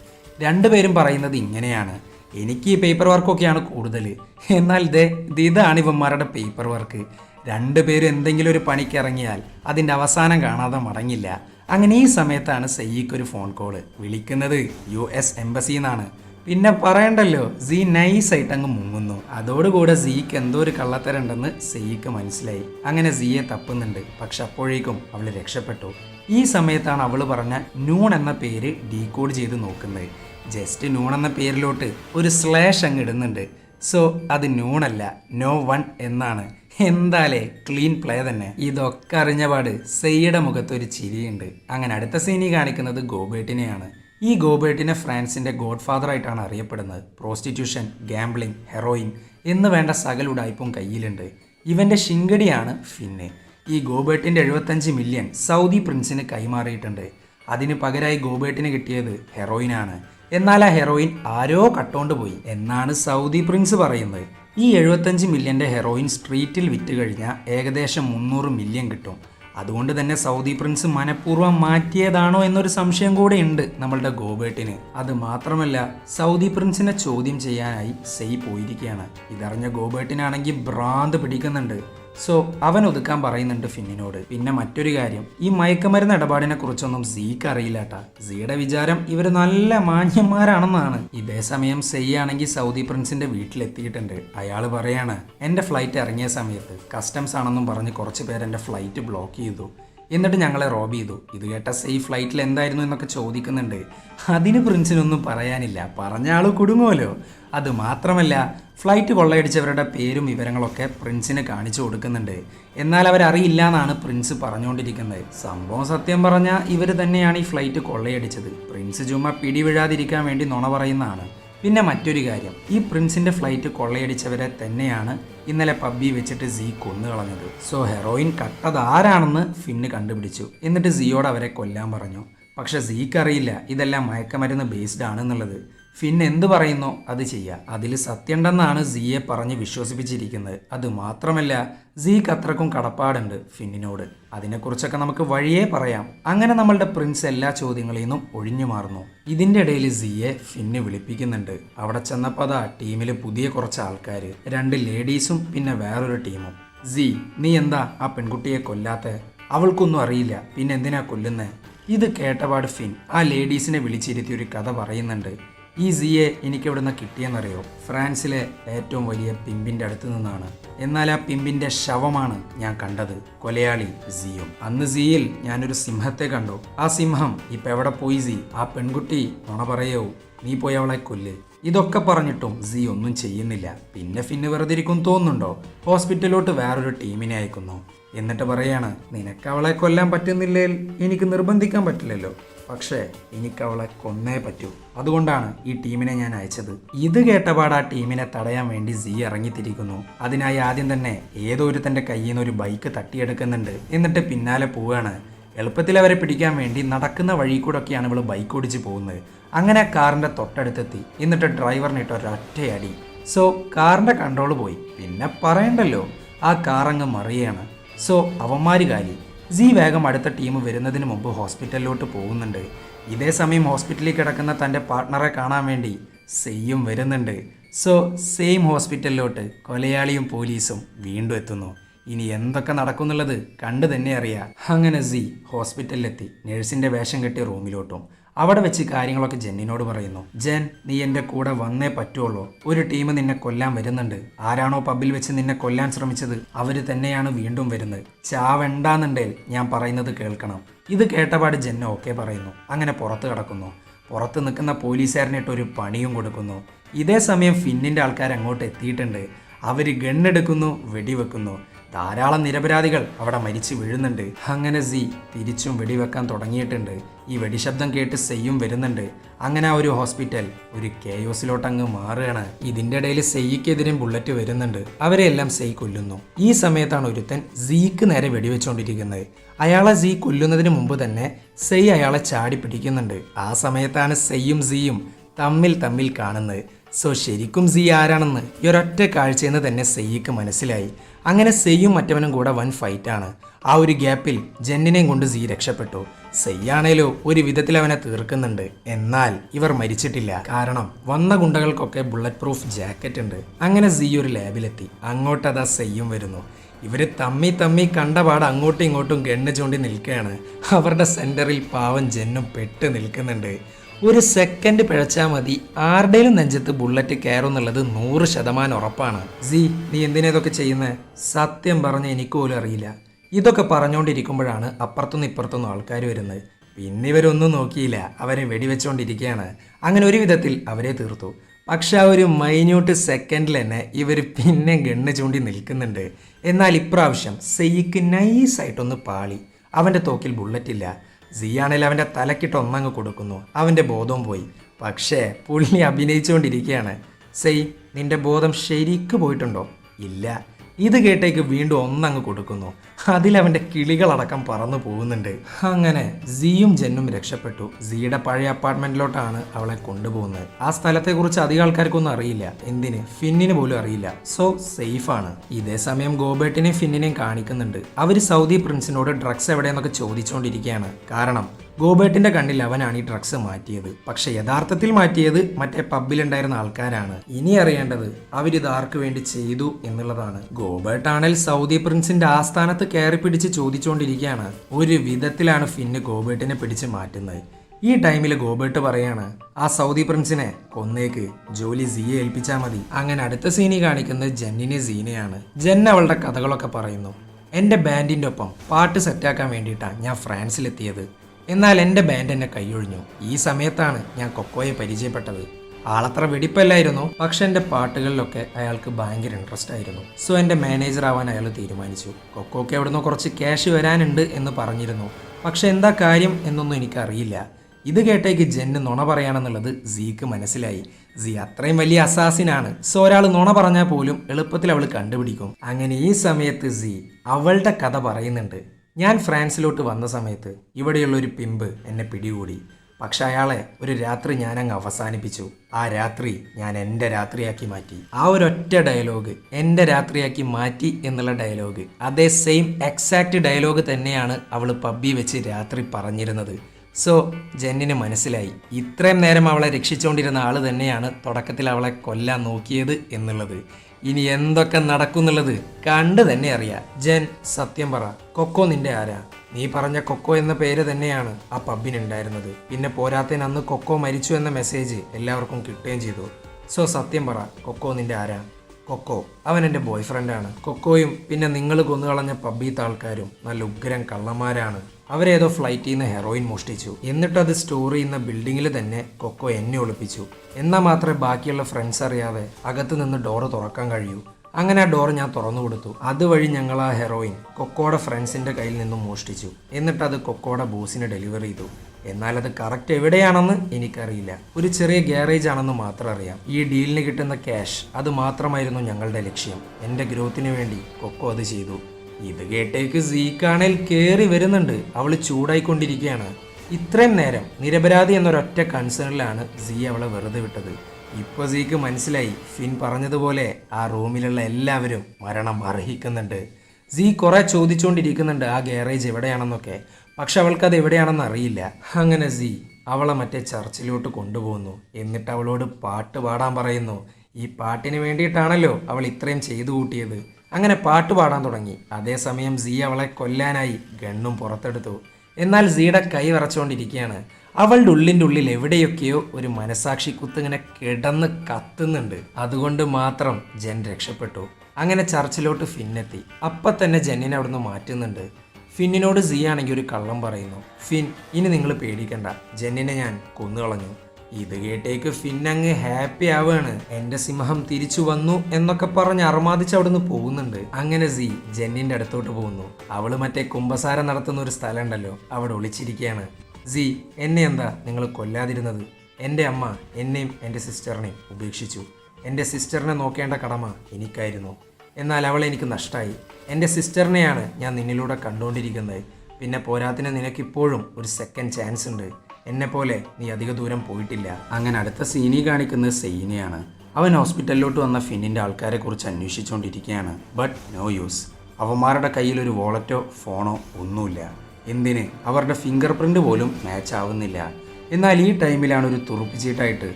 രണ്ടുപേരും പറയുന്നത് ഇങ്ങനെയാണ്. എനിക്ക് ഈ പേപ്പർ വർക്കൊക്കെയാണ് കൂടുതൽ. എന്നാൽ ദേ ഇത് ഇതാണ് ഇവന്മാരുടെ പേപ്പർ വർക്ക് രണ്ടുപേരും എന്തെങ്കിലും ഒരു പണിക്ക് ഇറങ്ങിയാൽ അതിന്റെ അവസാനം കാണാതെ മടങ്ങില്ല. അങ്ങനെ ഈ സമയത്താണ് സയ്യിക്ക് ഒരു ഫോൺ കോൾ വിളിക്കുന്നത്. യു എസ് എംബസി എന്നാണ് പിന്നെ പറയണ്ടല്ലോ സീ നൈസായിട്ട് അങ്ങ് മുങ്ങുന്നു. അതോടുകൂടെ സീക്ക് എന്തോ ഒരു കള്ളത്തരുണ്ടെന്ന് സയ്യിക്ക് മനസ്സിലായി. അങ്ങനെ സീയെ തപ്പുന്നുണ്ട്. പക്ഷെ അപ്പോഴേക്കും അവൾ രക്ഷപ്പെട്ടു. ഈ സമയത്താണ് അവൾ പറഞ്ഞ നൂൺ എന്ന പേര് ഡീകോഡ് ചെയ്ത് നോക്കുന്നത്. ജസ്റ്റ് നൂൺ എന്ന പേരിലോട്ട് ഒരു സ്ലാഷ് അങ്ങ് ഇടുന്നുണ്ട്. സോ അത് നൂണല്ല നോ വൺ എന്നാണ്. എന്താലേ ക്ലീൻ പ്ലേ തന്നെ. ഇതൊക്കെ അറിഞ്ഞ പാട് സെയ്യുടെ മുഖത്ത് ഒരു ചിരിയുണ്ട്. അങ്ങനെ അടുത്ത സീനി കാണിക്കുന്നത് ഗോബേട്ടിനെയാണ്. ഈ ഗോബേട്ടിനെ ഫ്രാൻസിന്റെ ഗോഡ് ഫാദർ ആയിട്ടാണ് അറിയപ്പെടുന്നത്. പ്രോസ്റ്റിറ്റ്യൂഷൻ ഗാംബ്ലിംഗ് ഹെറോയിൻ എന്ന് വേണ്ട സകൽ ഉടായ്പും കയ്യിലുണ്ട്. ഇവന്റെ ശിങ്കടിയാണ് ഫിന്നെ. ഈ ഗോബേട്ടിന്റെ എഴുപത്തഞ്ച് മില്യൺ സൗദി പ്രിൻസിന് കൈമാറിയിട്ടുണ്ട്. അതിന് പകരമായി ഗോബേട്ടിന് കിട്ടിയത് ഹെറോയിനാണ്. എന്നാൽ ആ ഹെറോയിൻ ആരോ കട്ടോണ്ട് പോയി. എന്നാണ് സൗദി പ്രിൻസ് പറയുന്നത്. ഈ എഴുപത്തഞ്ച് മില്യന്റെ ഹെറോയിൻ സ്ട്രീറ്റിൽ വിറ്റ് കഴിഞ്ഞാൽ ഏകദേശം മുന്നൂറ് മില്യൺ കിട്ടും. അതുകൊണ്ട് തന്നെ സൗദി പ്രിൻസ് മനഃപൂർവം മാറ്റിയതാണോ എന്നൊരു സംശയം കൂടെ ഉണ്ട് നമ്മളുടെ ഗോബേട്ടിന്. അത് മാത്രമല്ല സൗദി പ്രിൻസിനെ ചോദ്യം ചെയ്യാനായി സെയ് പോയിരിക്കുകയാണ്. ഇതറിഞ്ഞ ഗോബേട്ടിനാണെങ്കിൽ ഭ്രാന്ത് പിടിക്കുന്നുണ്ട്. സോ അവൻ ഒതുക്കാൻ പറയുന്നുണ്ട് ഫിന്നിനോട്. പിന്നെ മറ്റൊരു കാര്യം ഈ മയക്കുമരുന്ന് ഇടപാടിനെ കുറിച്ചൊന്നും സീക്ക് അറിയില്ലാട്ടാ സീയുടെ വിചാരം ഇവർ നല്ല മാന്യന്മാരാണെന്നാണ്. ഇതേ സമയം സെയ്യാണെങ്കിൽ സൗദി പ്രിൻസിന്റെ വീട്ടിലെത്തിയിട്ടുണ്ട്. അയാൾ പറയാണ് എന്റെ ഫ്ലൈറ്റ് ഇറങ്ങിയ സമയത്ത് കസ്റ്റംസ് ആണെന്നും പറഞ്ഞ് കുറച്ച് പേര് എന്റെ ഫ്ലൈറ്റ് ബ്ലോക്ക് ചെയ്തു. എന്നിട്ട് ഞങ്ങളെ റോബ് ചെയ്തു. ഇത് കേട്ട സേഫ് ഫ്ലൈറ്റിൽ എന്തായിരുന്നു എന്നൊക്കെ ചോദിക്കുന്നുണ്ട്. അതിന് പ്രിൻസിനൊന്നും പറയാനില്ല. പറഞ്ഞ ആൾ കുടുങ്ങുമല്ലോ. അത് മാത്രമല്ല ഫ്ലൈറ്റ് കൊള്ളയടിച്ചവരുടെ പേരും വിവരങ്ങളൊക്കെ പ്രിൻസിന് കാണിച്ചു കൊടുക്കുന്നുണ്ട്. എന്നാൽ അവരറിയില്ല എന്നാണ് പ്രിൻസ് പറഞ്ഞുകൊണ്ടിരിക്കുന്നത്. സംഭവം സത്യം പറഞ്ഞാൽ ഇവർ തന്നെയാണ് ഈ ഫ്ലൈറ്റ് കൊള്ളയടിച്ചത്. പ്രിൻസ് ചുമ്മാ പിടിവിഴാതിരിക്കാൻ വേണ്ടി നുണ പറയുന്നതാണ്. പിന്നെ മറ്റൊരു കാര്യം ഈ പ്രിൻസിന്റെ ഫ്ലൈറ്റ് കൊള്ളയടിച്ചവരെ തന്നെയാണ് ഇന്നലെ പബ്ബി വെച്ചിട്ട് സീ കൊന്നു കളഞ്ഞത് സോ ഹെറോയിൻ കട്ടത് ആരാണെന്ന് ഫിന്ന് കണ്ടുപിടിച്ചു. എന്നിട്ട് സിയോട് അവരെ കൊല്ലാൻ പറഞ്ഞു. പക്ഷെ സീക്ക് അറിയില്ല ഇതെല്ലാം മയക്കമരുന്ന് ബേസ്ഡ് ആണെന്നുള്ളത് ഫിൻ എന്ത് പറയുന്നോ? അത് ചെയ്യുക അതിൽ സത്യമുണ്ടെന്നാണ് സിയെ പറഞ്ഞ് വിശ്വസിപ്പിച്ചിരിക്കുന്നത്. അത് മാത്രമല്ല സിക്ക് അത്രക്കും കടപ്പാടുണ്ട് ഫിന്നിനോട്. അതിനെക്കുറിച്ചൊക്കെ നമുക്ക് വഴിയേ പറയാം. അങ്ങനെ നമ്മളുടെ പ്രിൻസ് എല്ലാ ചോദ്യങ്ങളിൽ നിന്നും ഒഴിഞ്ഞു മാറുന്നു. ഇതിന്റെ ഇടയിൽ സിയെ ഫിന്ന് വിളിപ്പിക്കുന്നുണ്ട്. അവിടെ ചെന്നപ്പോൾ അതാ ടീമിൽ പുതിയ കുറച്ച് ആൾക്കാർ രണ്ട് ലേഡീസും പിന്നെ വേറൊരു ടീമും. സി നീ എന്താ ആ പെൺകുട്ടിയെ കൊല്ലാത്ത? അവൾക്കൊന്നും അറിയില്ല. പിന്നെ എന്തിനാ കൊല്ലുന്നത് ഇത് കേട്ടപാട് ഫിൻ ആ ലേഡീസിനെ വിളിച്ചിരുത്തി ഒരു കഥ പറയുന്നുണ്ട്. ഈ സിയെ എനിക്ക് എവിടെ നിന്ന് കിട്ടിയെന്നറിയോ? ഫ്രാൻസിലെ ഏറ്റവും വലിയ പിമ്പിന്റെ അടുത്ത് നിന്നാണ്. എന്നാൽ ആ പിമ്പിന്റെ ശവമാണ് ഞാൻ കണ്ടത്. കൊലയാളി സിയും അന്ന് സിയിൽ ഞാനൊരു സിംഹത്തെ കണ്ടു. ആ സിംഹം ഇപ്പൊ എവിടെ പോയി സി ആ പെൺകുട്ടി നുണ പറയോ. നീ പോയി അവളെ കൊല്ല്. ഇതൊക്കെ പറഞ്ഞിട്ടും സി ഒന്നും ചെയ്യുന്നില്ല. പിന്നെ ഫിന്ന് വെറുതെ ഇരിക്കും തോന്നുന്നുണ്ടോ? ഹോസ്പിറ്റലിലോട്ട് വേറൊരു ടീമിനെ അയക്കുന്നു. എന്നിട്ട് പറയാണ് നിനക്ക് അവളെ കൊല്ലാൻ പറ്റുന്നില്ലേൽ എനിക്ക് നിർബന്ധിക്കാൻ പറ്റില്ലല്ലോ. പക്ഷേ എനിക്ക് അവളെ കൊന്നേ പറ്റൂ. അതുകൊണ്ടാണ് ഈ ടീമിനെ ഞാൻ അയച്ചത്. ഇത് കേട്ടപാട് ആ ടീമിനെ തടയാൻ വേണ്ടി സി ഇറങ്ങിത്തിരിക്കുന്നു. അതിനായി ആദ്യം തന്നെ ഏതോ ഒരു തന്റെ കയ്യിൽ നിന്ന് ഒരു ബൈക്ക് തട്ടിയെടുക്കുന്നുണ്ട്. എന്നിട്ട് പിന്നാലെ പോവുകയാണ്. എളുപ്പത്തിൽ അവരെ പിടിക്കാൻ വേണ്ടി നടക്കുന്ന വഴി കൂടെയൊക്കെയാണ് ഇവൾ ബൈക്ക് ഓടിച്ച് പോകുന്നത്. അങ്ങനെ കാറിന്റെ തൊട്ടടുത്തെത്തി. എന്നിട്ട് ഡ്രൈവറിനിട്ട് ഒരൊറ്റയടി. സോ കാറിന്റെ കൺട്രോൾ പോയി. പിന്നെ പറയണ്ടല്ലോ. ആ കാറങ്ങ് മറിയാണ് സോ അവന്മാര് കാലി സി വേഗം അടുത്ത ടീം വരുന്നതിന് മുമ്പ് ഹോസ്പിറ്റലിലോട്ട് പോകുന്നുണ്ട്. ഇതേ സമയം ഹോസ്പിറ്റലിൽ കിടക്കുന്ന തന്റെ പാർട്ട്ണറെ കാണാൻ വേണ്ടി സെയ്യും വരുന്നുണ്ട്. സോ സെയിം ഹോസ്പിറ്റലിലോട്ട് കൊലയാളിയും പോലീസും വീണ്ടും എത്തുന്നു. ഇനി എന്തൊക്കെ നടക്കുന്നുള്ളത് കണ്ടു തന്നെ അറിയാം. അങ്ങനെ സി ഹോസ്പിറ്റലിലെത്തി. നഴ്സിന്റെ വേഷം കെട്ടി റൂമിലോട്ടും. അവിടെ വെച്ച് കാര്യങ്ങളൊക്കെ ജെന്നിനോട് പറയുന്നു. ജെൻ നീ എന്റെ കൂടെ വന്നേ പറ്റുള്ളൂ ഒരു ടീം നിന്നെ കൊല്ലാൻ വരുന്നുണ്ട്. ആരാണോ പബ്ബിൽ വെച്ച് നിന്നെ കൊല്ലാൻ ശ്രമിച്ചത് അവർ തന്നെയാണ് വീണ്ടും വരുന്നത്. ചാവെണ്ടാന്നുണ്ടേൽ ഞാൻ പറയുന്നത് കേൾക്കണം. ഇത് കേട്ടപാട് ജെന്ന ഓക്കെ പറയുന്നു. അങ്ങനെ പുറത്ത് കിടക്കുന്നു. പുറത്ത് നിൽക്കുന്ന പോലീസുകാരനിട്ട് ഒരു പണിയും കൊടുക്കുന്നു. ഇതേ സമയം ഫിന്നിന്റെ ആൾക്കാർ അങ്ങോട്ട് എത്തിയിട്ടുണ്ട്. അവർ ഗണ്ണെടുക്കുന്നു വെടിവെക്കുന്നു. ധാരാളം നിരപരാധികൾ അവിടെ മരിച്ചു വീഴുന്നുണ്ട്. അങ്ങനെ സി തിരിച്ചും വെടിവെക്കാൻ തുടങ്ങിയിട്ടുണ്ട്. ഈ വെടിശബ്ദം കേട്ട് സെയ്യും വരുന്നുണ്ട്. അങ്ങനെ ആ ഒരു ഹോസ്പിറ്റൽ ഒരു കേയോസിലോട്ട് അങ്ങ് മാറുകയാണ്. ഇതിന്റെ ഇടയിൽ സെയ്യ്ക്കെതിരെ ബുള്ളറ്റ് വരുന്നുണ്ട്. അവരെല്ലാം സെയ് കൊല്ലുന്നു. ഈ സമയത്താണ് ഒരുത്തൻ സീക്ക് നേരെ വെടിവെച്ചുകൊണ്ടിരിക്കുന്നത് അയാളെ സീ കൊല്ലുന്നതിന് മുമ്പ് തന്നെ സെയ് അയാളെ ചാടി പിടിക്കുന്നുണ്ട്. ആ സമയത്താണ് സെയ്യും സീയും തമ്മിൽ തമ്മിൽ കാണുന്നത്. സോ ശരിക്കും സി ആരാണെന്ന് ഈ ഒരൊറ്റ കാഴ്ചയിൽ നിന്ന് തന്നെ സെയ്യ്ക്ക് മനസ്സിലായി. അങ്ങനെ സെയ്യും മറ്റവനും കൂടെ വൻ ഫൈറ്റാണ് ആ ഒരു ഗ്യാപ്പിൽ ജെന്നിനെയും കൊണ്ട് സി രക്ഷപ്പെട്ടു. സെയ്യാണേലോ ഒരു വിധത്തിൽ അവനെ തീർക്കുന്നുണ്ട്. എന്നാൽ ഇവർ മരിച്ചിട്ടില്ല. കാരണം വന്ന ഗുണ്ടകൾക്കൊക്കെ ബുള്ളറ്റ് പ്രൂഫ് ജാക്കറ്റ് ഉണ്ട്. അങ്ങനെ സി ഒരു ലാബിലെത്തി അങ്ങോട്ടതാ സെയ്യും വരുന്നു. ഇവർ തമ്മി തമ്മി കണ്ടപാട് അങ്ങോട്ടും ഇങ്ങോട്ടും ഗണ്ണ് ചൂണ്ടി നിൽക്കുകയാണ്. അവരുടെ സെന്ററിൽ പാവം ജെന്നും പെട്ട് നിൽക്കുന്നുണ്ട്. ഒരു സെക്കൻഡ് പിഴച്ചാൽ മതി. ആരുടെയും നെഞ്ചത്ത് ബുള്ളറ്റ് കയറുന്നുള്ളത് നൂറ് ശതമാനം ഉറപ്പാണ്. സി നീ എന്തിനാ ഇതൊക്കെ ചെയ്യുന്നത് സത്യം പറഞ്ഞ് എനിക്ക് പോലും അറിയില്ല. ഇതൊക്കെ പറഞ്ഞുകൊണ്ടിരിക്കുമ്പോഴാണ് അപ്പുറത്തുനിന്ന് ഇപ്പുറത്തുനിന്ന് ആൾക്കാർ വരുന്നത്. പിന്നെ ഇവരൊന്നും നോക്കിയില്ല. അവരെ വെടിവെച്ചുകൊണ്ടിരിക്കുകയാണ് അങ്ങനെ ഒരു വിധത്തിൽ അവരെ തീർത്തു. പക്ഷെ ആ ഒരു മൈന്യൂട്ട് സെക്കൻഡിൽ തന്നെ ഇവർ പിന്നെ ഗണ്ണ് ചൂണ്ടി നിൽക്കുന്നുണ്ട്. എന്നാൽ ഇപ്രാവശ്യം സെയ്ക്ക് നൈസായിട്ടൊന്ന് പാളി. അവന്റെ തോക്കിൽ ബുള്ളറ്റ് ഇല്ല. സിയാണെങ്കിൽ അവന്റെ തലക്കിട്ട് ഒന്നങ്ങ് കൊടുക്കുന്നു. അവന്റെ ബോധവും പോയി. പക്ഷേ പുള്ളി അഭിനയിച്ചുകൊണ്ടിരിക്കുകയാണ്. സെയ് നിന്റെ ബോധം ശരിക്ക് പോയിട്ടുണ്ടോ? ഇല്ല. ഇത് കേട്ടേക്ക് വീണ്ടും ഒന്നങ്ങ് കൊടുക്കുന്നു. അതിലവന്റെ കിളികളടക്കം പറന്നു പോകുന്നുണ്ട്. അങ്ങനെ സിയും ജെന്നും രക്ഷപ്പെട്ടു. സിയുടെ പഴയ അപ്പാർട്ട്മെന്റിലോട്ടാണ് അവളെ കൊണ്ടുപോകുന്നത്. ആ സ്ഥലത്തെക്കുറിച്ച് അധികം ആൾക്കാർക്കൊന്നും അറിയില്ല. എന്തിന്? ഫിന്നിന് പോലും അറിയില്ല. സോ സേഫാണ്. ഇതേ സമയം ഗോബേട്ടിനെയും ഫിന്നിനെയും കാണിക്കുന്നുണ്ട്. അവർ സൗദി പ്രിൻസിനോട് ഡ്രഗ്സ് എവിടെയെന്നൊക്കെ ചോദിച്ചുകൊണ്ടിരിക്കുകയാണ് കാരണം ഗോബേട്ടിന്റെ കണ്ണിൽ അവനാണ് ഈ ഡ്രഗ്സ് മാറ്റിയത്. പക്ഷെ യഥാർത്ഥത്തിൽ മാറ്റിയത് മറ്റേ പബ്ബിലുണ്ടായിരുന്ന ആൾക്കാരാണ്. ഇനി അറിയേണ്ടത് അവരിത് ആർക്ക് വേണ്ടി ചെയ്തു എന്നുള്ളതാണ്. ഗോബേട്ടാണേൽ സൗദി പ്രിൻസിന്റെ ആസ്ഥാനത്ത് കയറി പിടിച്ച് ചോദിച്ചുകൊണ്ടിരിക്കുകയാണ് ഒരു വിധത്തിലാണ് ഫിന്ന് ഗോബേട്ടിനെ പിടിച്ച് മാറ്റുന്നത്. ഈ ടൈമിൽ ഗോബേട്ട് പറയാണ് ആ സൗദി പ്രിൻസിനെ കൊന്നേക്ക്. ജോലി സിയെ ഏൽപ്പിച്ചാൽ മതി. അങ്ങനെ അടുത്ത സീനി കാണിക്കുന്നത് ജെന്നിനെ സീനയാണ്. ജെൻ അവളുടെ കഥകളൊക്കെ പറയുന്നു എന്റെ ബാൻഡിന്റെ ഒപ്പം പാട്ട് സെറ്റാക്കാൻ വേണ്ടിയിട്ടാണ് ഞാൻ ഫ്രാൻസിലെത്തിയത്. എന്നാൽ എന്റെ ബാൻഡ് എന്നെ കൈയൊഴിഞ്ഞു. ഈ സമയത്താണ് ഞാൻ കൊക്കോയെ പരിചയപ്പെട്ടത്. ആളത്ര വെടിപ്പല്ലായിരുന്നു പക്ഷെ എന്റെ പാട്ടുകളിലൊക്കെ അയാൾക്ക് ഭയങ്കര ഇൻട്രസ്റ്റ് ആയിരുന്നു. സോ എന്റെ മാനേജർ ആവാൻ അയാൾ തീരുമാനിച്ചു. കൊക്കോക്ക് എവിടുന്ന് കുറച്ച് ക്യാഷ് വരാനുണ്ട് എന്ന് പറഞ്ഞിരുന്നു. പക്ഷെ എന്താ കാര്യം എന്നൊന്നും എനിക്കറിയില്ല. ഇത് കേട്ടേക്ക് ജെന്ന് നുണ പറയാണെന്നുള്ളത് സീക്ക് മനസ്സിലായി. സി അത്രയും വലിയ അസാസിനാണ്. സോ ഒരാൾ നുണ പറഞ്ഞാൽ പോലും എളുപ്പത്തിൽ അവൾ കണ്ടുപിടിക്കും. അങ്ങനെ ഈ സമയത്ത് സി അവളുടെ കഥ പറയുന്നുണ്ട്. ഞാൻ ഫ്രാൻസിലോട്ട് വന്ന സമയത്ത് ഇവിടെയുള്ള ഒരു പിമ്പ് എന്നെ പിടികൂടി. പക്ഷെ അയാളെ ഒരു രാത്രി ഞാൻ അങ്ങ് അവസാനിപ്പിച്ചു. ആ രാത്രി ഞാൻ എന്റെ രാത്രിയാക്കി മാറ്റി. ആ ഒരൊറ്റ ഡയലോഗ് എന്റെ രാത്രിയാക്കി മാറ്റി എന്നുള്ള ഡയലോഗ്. അതേ സെയിം എക്സാക്റ്റ് ഡയലോഗ് തന്നെയാണ് അവൾ പബ്ബി വെച്ച് രാത്രി പറഞ്ഞിരുന്നത്. സോ ജെന്നിന് മനസ്സിലായി. ഇത്രയും നേരം അവളെ രക്ഷിച്ചുകൊണ്ടിരുന്ന ആൾ തന്നെയാണ് തുടക്കത്തിൽ അവളെ കൊല്ലാൻ നോക്കിയത് എന്നുള്ളത്. ഇനി എന്തൊക്കെ നടക്കുന്നുള്ളത് കണ്ട് തന്നെ അറിയാം. ജെൻ സത്യം പറ. കൊക്കോ നിന്റെ ആരാ? നീ പറഞ്ഞ കൊക്കോ എന്ന പേര് തന്നെയാണ് ആ പബ്ബിനുണ്ടായിരുന്നത് പിന്നെ പോരാത്തതിന് അന്ന് കൊക്കോ മരിച്ചു എന്ന മെസ്സേജ് എല്ലാവർക്കും കിട്ടുകയും ചെയ്തു. സോ സത്യം പറ കൊക്കോ നിന്റെ ആരാ? കൊക്കോ അവൻ എന്റെ ബോയ് ഫ്രണ്ടാണ് കൊക്കോയും പിന്നെ നിങ്ങൾ കൊന്നുകളഞ്ഞ പബ്ബീത്ത ആൾക്കാരും നല്ല ഉഗ്രൻ കള്ളന്മാരാണ്. അവരേതോ ഫ്ലൈറ്റിൽ നിന്ന് ഹെറോയിൻ മോഷ്ടിച്ചു. എന്നിട്ട് അത് സ്റ്റോർ ചെയ്യുന്ന ബിൽഡിങ്ങിൽ തന്നെ കൊക്കോ എന്നെ ഒളിപ്പിച്ചു. എന്നാൽ മാത്രമേ ബാക്കിയുള്ള ഫ്രണ്ട്സ് അറിയാതെ അകത്ത് നിന്ന് ഡോറ് തുറക്കാൻ കഴിയൂ. അങ്ങനെ ആ ഡോർ ഞാൻ തുറന്നു കൊടുത്തു. അതുവഴി ഞങ്ങൾ ആ ഹെറോയിൻ കൊക്കോയുടെ ഫ്രണ്ട്സിന്റെ കയ്യിൽ നിന്നും മോഷ്ടിച്ചു. എന്നിട്ട് അത് കൊക്കോയുടെ ബോസിന് ഡെലിവറി ചെയ്തു. എന്നാൽ അത് കറക്റ്റ് എവിടെയാണെന്ന് എനിക്കറിയില്ല. ഒരു ചെറിയ ഗ്യാരേജ് ആണെന്ന് മാത്രം അറിയാം. ഈ ഡീലിന് കിട്ടുന്ന ക്യാഷ് അത് മാത്രമായിരുന്നു ഞങ്ങളുടെ ലക്ഷ്യം. എന്റെ ഗ്രോത്തിന് വേണ്ടി കൊക്കോ അത് ചെയ്തു. ഇത് കേട്ടേക്ക് സീക്കാണേൽ കയറി വരുന്നുണ്ട്. അവൾ ചൂടായിക്കൊണ്ടിരിക്കുകയാണ് ഇത്രയും നേരം നിരപരാധി എന്നൊരൊറ്റ കൺസേണിലാണ് സീ അവളെ വെറുതെ വിട്ടത്. ഇപ്പൊ സീക്ക് മനസ്സിലായി. ഫിൻ പറഞ്ഞതുപോലെ ആ റൂമിലുള്ള എല്ലാവരും മരണം അർഹിക്കുന്നുണ്ട്. സീ കുറെ ചോദിച്ചുകൊണ്ടിരിക്കുന്നുണ്ട് ആ ഗാരേജ് എവിടെയാണെന്നൊക്കെ. പക്ഷെ അവൾക്കത് എവിടെയാണെന്ന് അറിയില്ല. അങ്ങനെ സീ അവളെ മറ്റേ ചർച്ചിലോട്ട് കൊണ്ടുപോകുന്നു. എന്നിട്ട് അവളോട് പാട്ട് പാടാൻ പറയുന്നു. ഈ പാട്ടിന് വേണ്ടിയിട്ടാണല്ലോ അവൾ ഇത്രയും ചെയ്തു കൂട്ടിയത്. അങ്ങനെ പാട്ട് പാടാൻ തുടങ്ങി. അതേസമയം സി അവളെ കൊല്ലാനായി ഗണ്ണും പുറത്തെടുത്തു. എന്നാൽ സീയുടെ കൈ വിറച്ചുകൊണ്ടിരിക്കുകയാണ് അവളുടെ ഉള്ളിന്റെ ഉള്ളിൽ എവിടെയൊക്കെയോ ഒരു മനസാക്ഷി കുത്തിങ്ങനെ കിടന്ന് കത്തുന്നുണ്ട്. അതുകൊണ്ട് മാത്രം ജൻ രക്ഷപ്പെട്ടു. അങ്ങനെ ചർച്ചിലോട്ട് ഫിന്നെത്തി. അപ്പം തന്നെ ജെന്നിനെ അവിടുന്ന് മാറ്റുന്നുണ്ട്. ഫിന്നിനോട് സി ആണെങ്കിൽ ഒരു കള്ളം പറയുന്നു. ഫിൻ ഇനി നിങ്ങൾ പേടിക്കണ്ട. ജെന്നിനെ ഞാൻ കൊന്നുകളഞ്ഞു. ഇത് കേട്ടേക്ക് ഫിന്നങ്ങ് ഹാപ്പി ആവാണ്. എന്റെ സിംഹം തിരിച്ചു വന്നു എന്നൊക്കെ പറഞ്ഞ് അർമാദിച്ച് അവിടുന്ന് പോകുന്നുണ്ട്. അങ്ങനെ സി ജെന്നിന്റെ അടുത്തോട്ട് പോകുന്നു. അവൾ മറ്റേ കുംഭസാരം നടത്തുന്ന ഒരു സ്ഥലം ഉണ്ടല്ലോ അവിടെ ഒളിച്ചിരിക്കുകയാണ്. സി എന്നെ എന്താ നിങ്ങൾ കൊല്ലാതിരുന്നത്? എന്റെ അമ്മ എന്നെയും എന്റെ സിസ്റ്ററിനെയും ഉപേക്ഷിച്ചു. എന്റെ സിസ്റ്ററിനെ നോക്കേണ്ട കടമ എനിക്കായിരുന്നു. എന്നാൽ അവൾ എനിക്ക് നഷ്ടമായി എന്റെ സിസ്റ്ററിനെയാണ് ഞാൻ നിന്നിലൂടെ കണ്ടുകൊണ്ടിരിക്കുന്നത്. പിന്നെ പോരാത്തിന് നിനക്കിപ്പോഴും ഒരു സെക്കൻഡ് ചാൻസ് ഉണ്ട്. എന്നെ പോലെ നീ അധിക ദൂരം പോയിട്ടില്ല. അങ്ങനെ അടുത്ത സീനി കാണിക്കുന്നത് സെയിനെയാണ് അവൻ ഹോസ്പിറ്റലിലോട്ട് വന്ന ഫിന്നിന്റെ ആൾക്കാരെ കുറിച്ച് അന്വേഷിച്ചുകൊണ്ടിരിക്കുകയാണ്. ബട്ട് നോ യൂസ് അവന്മാരുടെ കയ്യിൽ ഒരു വോളറ്റോ ഫോണോ ഒന്നുമില്ല. എന്തിന്? അവരുടെ ഫിംഗർ പ്രിന്റ് പോലും മാച്ച് ആവുന്നില്ല. എന്നാൽ ഈ ടൈമിലാണ് ഒരു തുറുപ്പിച്ചീട്ടായിട്ട്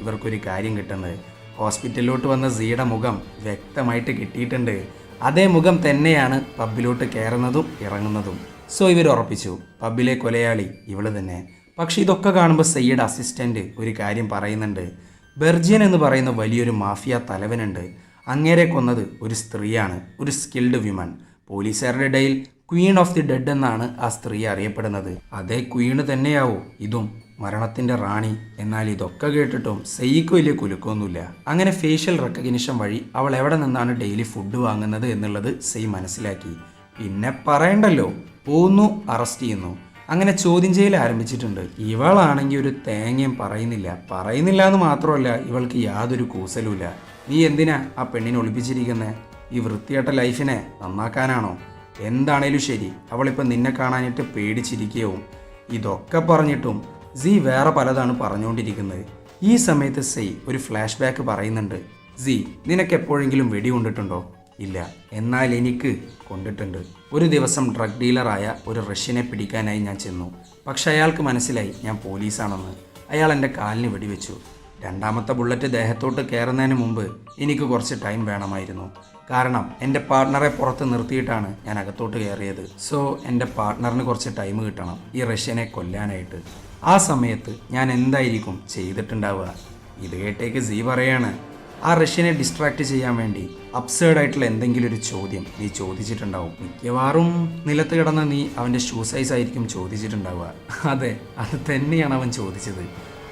ഇവർക്കൊരു കാര്യം കിട്ടുന്നത്. ഹോസ്പിറ്റലിലോട്ട് വന്ന സീയുടെ മുഖം വ്യക്തമായിട്ട് കിട്ടിയിട്ടുണ്ട്. അതേ മുഖം തന്നെയാണ് പബ്ബിലോട്ട് കയറുന്നതും ഇറങ്ങുന്നതും. സോ ഇവർ ഉറപ്പിച്ചു പബ്ബിലെ കൊലയാളി ഇവൾ തന്നെ. പക്ഷെ ഇതൊക്കെ കാണുമ്പോൾ സയ്യിഡ് അസിസ്റ്റന്റ് ഒരു കാര്യം പറയുന്നുണ്ട്. ബെർജിയൻ എന്ന് പറയുന്ന വലിയൊരു മാഫിയ തലവനുണ്ട്. അങ്ങേരെ കൊന്നത് ഒരു സ്ത്രീയാണ് ഒരു സ്കിൽഡ് വിമൻ പോലീസുകാരുടെ ഇടയിൽ ക്വീൻ ഓഫ് ദി ഡെഡ് എന്നാണ് ആ സ്ത്രീ അറിയപ്പെടുന്നത്. അതേ ക്വീണ് തന്നെയാവോ ഇതും മരണത്തിന്റെ റാണി. എന്നാൽ ഇതൊക്കെ കേട്ടിട്ടും സെയ്ക്ക് വലിയ കുലുക്കമൊന്നുമില്ല അങ്ങനെ ഫേഷ്യൽ റെക്കഗ്നിഷൻ വഴി അവൾ എവിടെ നിന്നാണ് ഡെയിലി ഫുഡ് വാങ്ങുന്നത് എന്നുള്ളത് സെയ് മനസ്സിലാക്കി. പിന്നെ പറയണ്ടല്ലോ പോകുന്നു അറസ്റ്റ് ചെയ്യുന്നു. അങ്ങനെ ചോദ്യം ചെയ്യൽ ആരംഭിച്ചിട്ടുണ്ട്. ഇവളാണെങ്കിൽ ഒരു തേങ്ങയും പറയുന്നില്ല. പറയുന്നില്ല എന്ന് മാത്രമല്ല ഇവൾക്ക് യാതൊരു കൂസലുമില്ല. നീ എന്തിനാ ആ പെണ്ണിനെ ഒളിപ്പിച്ചിരിക്കുന്നത് ഈ വൃത്തിയായിട്ട ലൈഫിനെ നന്നാക്കാനാണോ? എന്താണേലും ശരി അവളിപ്പോൾ നിന്നെ കാണാനിട്ട് പേടിച്ചിരിക്കുകയും ഇതൊക്കെ പറഞ്ഞിട്ടും സി വേറെ പലതാണ് പറഞ്ഞുകൊണ്ടിരിക്കുന്നത്. ഈ സമയത്ത് സെയ് ഒരു ഫ്ലാഷ് ബാക്ക് പറയുന്നുണ്ട്. സി നിനക്ക് എപ്പോഴെങ്കിലും വെടി കൊണ്ടിട്ടുണ്ടോ? ഇല്ല. എന്നാൽ എനിക്ക് കൊണ്ടിട്ടുണ്ട്. ഒരു ദിവസം ഡ്രഗ് ഡീലറായ ഒരു റഷ്യനെ പിടിക്കാനായി ഞാൻ ചെന്നു. പക്ഷെ അയാൾക്ക് മനസ്സിലായി ഞാൻ പോലീസാണെന്ന്. അയാൾ എന്റെ കാലിന് വെടിവെച്ചു. രണ്ടാമത്തെ ബുള്ളറ്റ് ദേഹത്തോട്ട് കയറുന്നതിന് മുമ്പ് എനിക്ക് കുറച്ച് ടൈം വേണമായിരുന്നു. കാരണം എന്റെ പാർട്ട്ണറെ പുറത്ത് നിർത്തിയിട്ടാണ് ഞാൻ അകത്തോട്ട് കയറിയത്. സോ എന്റെ പാർട്ട്ണറിന് കുറച്ച് ടൈം കിട്ടണം ഈ റഷ്യനെ കൊല്ലാനായിട്ട്. ആ സമയത്ത് ഞാൻ എന്തായിരിക്കും ചെയ്തിട്ടുണ്ടാവുക? ഇത് കേട്ടേക്ക് സീ പറയാണ്. ആ റഷ്യനെ ഡിസ്ട്രാക്ട് ചെയ്യാൻ വേണ്ടി അപ്സേർഡ് ആയിട്ടുള്ള എന്തെങ്കിലും ഒരു ചോദ്യം നീ ചോദിച്ചിട്ടുണ്ടാവും. മിക്കവാറും നിലത്ത് കിടന്ന നീ അവന്റെ ഷൂ സൈസ് ആയിരിക്കും ചോദിച്ചിട്ടുണ്ടാവുക. അതെ അത് തന്നെയാണ് അവൻ ചോദിച്ചത്.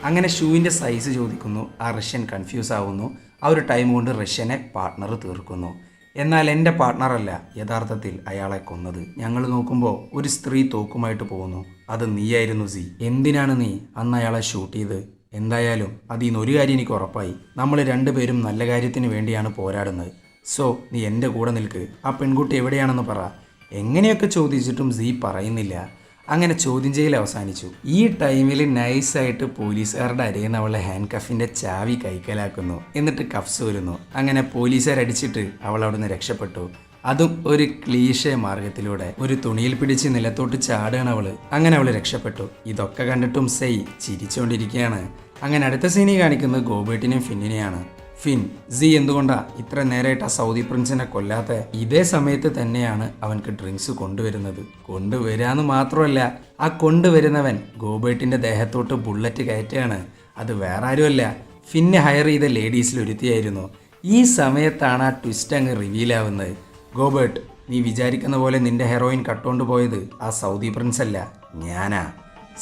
അങ്ങനെ ഷൂവിന്റെ സൈസ് ചോദിക്കുന്നു ആ റഷ്യൻ കൺഫ്യൂസ് ആവുന്നു ആ ഒരു ടൈം കൊണ്ട് റഷ്യനെ പാർട്ട്ണർ തീർക്കുന്നു. എന്നാൽ എന്റെ പാർട്ട്ണറല്ല യഥാർത്ഥത്തിൽ അയാളെ കൊന്നത്. ഞങ്ങൾ നോക്കുമ്പോൾ ഒരു സ്ത്രീ തോക്കുമായിട്ട് പോകുന്നു അത് നീയായിരുന്നു സി. എന്തിനാണ് നീ അന്ന് അയാളെ ഷൂട്ട് ചെയ്ത്? എന്തായാലും അതിൽ നിന്ന് ഒരു കാര്യം എനിക്ക് ഉറപ്പായി. നമ്മൾ രണ്ടുപേരും നല്ല കാര്യത്തിന് വേണ്ടിയാണ് പോരാടുന്നത്. സോ നീ എന്റെ കൂടെ നിൽക്ക്. ആ പെൺകുട്ടി എവിടെയാണെന്ന് പറ. എങ്ങനെയൊക്കെ ചോദിച്ചിട്ടും സീ പറയുന്നില്ല. അങ്ങനെ ചോദ്യം ചെയ്യൽ അവസാനിച്ചു. ഈ ടൈമിൽ നൈസായിട്ട് പോലീസുകാരുടെ അരയിൽ അവളെ ഹാൻഡ് കഫിന്റെ ചാവി കൈക്കലാക്കുന്നു. എന്നിട്ട് കഫ്സ് വരുന്നു. അങ്ങനെ പോലീസുകാരടിച്ചിട്ട് അവൾ അവിടുന്ന് രക്ഷപ്പെട്ടു. അതും ഒരു ക്ലീശ മാർഗത്തിലൂടെ. ഒരു തുണിയിൽ പിടിച്ച് നിലത്തോട്ട് ചാടുകയാണ് അവൾ. അങ്ങനെ അവൾ രക്ഷപ്പെട്ടു. ഇതൊക്കെ കണ്ടിട്ടും സെയ് ചിരിച്ചുകൊണ്ടിരിക്കുകയാണ് അങ്ങനെ അടുത്ത സീനി കാണിക്കുന്നത് ഗോബേട്ടിനെയും ഫിന്നിനെയാണ്. ഫിൻ സി എന്തുകൊണ്ടാ ഇത്ര നേരമായിട്ട് ആ സൗദി പ്രിൻസിനെ കൊല്ലാത്ത? ഇതേ സമയത്ത് തന്നെയാണ് അവൻക്ക് ഡ്രിങ്ക്സ് കൊണ്ടുവരുന്നത്. കൊണ്ടുവരാന്ന് മാത്രമല്ല ആ കൊണ്ടുവരുന്നവൻ ഗോബേട്ടിന്റെ ദേഹത്തോട്ട് ബുള്ളറ്റ് കയറ്റുകയാണ്. അത് വേറെ ആരുമല്ല ഫിന്നെ ഹയർ ചെയ്ത ലേഡീസിൽ ഒരുത്തിയായിരുന്നു. ഈ സമയത്താണ് ആ ട്വിസ്റ്റ് അങ്ങ് റിവീൽ ആവുന്നത്. ഗോബേട്ട് നീ വിചാരിക്കുന്ന പോലെ നിന്റെ ഹെറോയിൻ കട്ടുകൊണ്ട് പോയത് ആ സൗദി പ്രിൻസ് അല്ല ഞാനാ.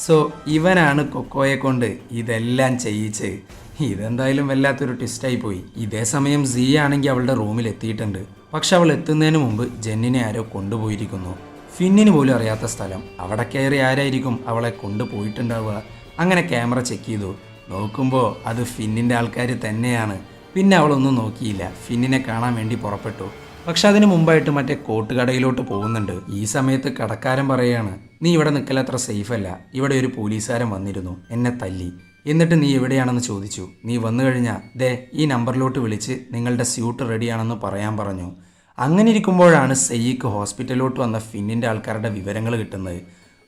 സോ ഇവനാണ് കൊക്കോയെ കൊണ്ട് ഇതെല്ലാം ചെയ്യിച്ച്. ഇതെന്തായാലും വല്ലാത്തൊരു ട്വിസ്റ്റായി പോയി. ഇതേ സമയം സി ആണെങ്കിൽ അവളുടെ റൂമിൽ എത്തിയിട്ടുണ്ട്. പക്ഷെ അവൾ എത്തുന്നതിന് മുമ്പ് ജെന്നിനെ ആരോ കൊണ്ടുപോയിരിക്കുന്നു. ഫിന്നിന് പോലും അറിയാത്ത സ്ഥലം. അവിടെ കയറി ആരായിരിക്കും അവളെ കൊണ്ടുപോയിട്ടുണ്ടാവുക? അങ്ങനെ ക്യാമറ ചെക്ക് ചെയ്തു. നോക്കുമ്പോൾ അത് ഫിന്നിന്റെ ആൾക്കാർ തന്നെയാണ്. പിന്നെ അവളൊന്നും നോക്കിയില്ല. ഫിന്നിനെ കാണാൻ വേണ്ടി പുറപ്പെട്ടു. പക്ഷെ അതിന് മുമ്പായിട്ട് മറ്റേ കോട്ടുകടയിലോട്ട് പോകുന്നുണ്ട്. ഈ സമയത്ത് കടക്കാരൻ പറയാണ് നീ ഇവിടെ നിൽക്കലത്ര സേഫ് അല്ല. ഇവിടെ ഒരു പോലീസുകാരൻ വന്നിരുന്നു എന്നെ തല്ലി. എന്നിട്ട് നീ എവിടെയാണെന്ന് ചോദിച്ചു. നീ വന്നു കഴിഞ്ഞാൽ ദേ ഈ നമ്പറിലോട്ട് വിളിച്ച് നിങ്ങളുടെ സ്യൂട്ട് റെഡിയാണെന്ന് പറയാൻ പറഞ്ഞു. അങ്ങനെ ഇരിക്കുമ്പോഴാണ് സയ്യിക്ക് ഹോസ്പിറ്റലിലോട്ട് വന്ന ഫിന്നിന്റെ ആൾക്കാരുടെ വിവരങ്ങൾ കിട്ടുന്നത്.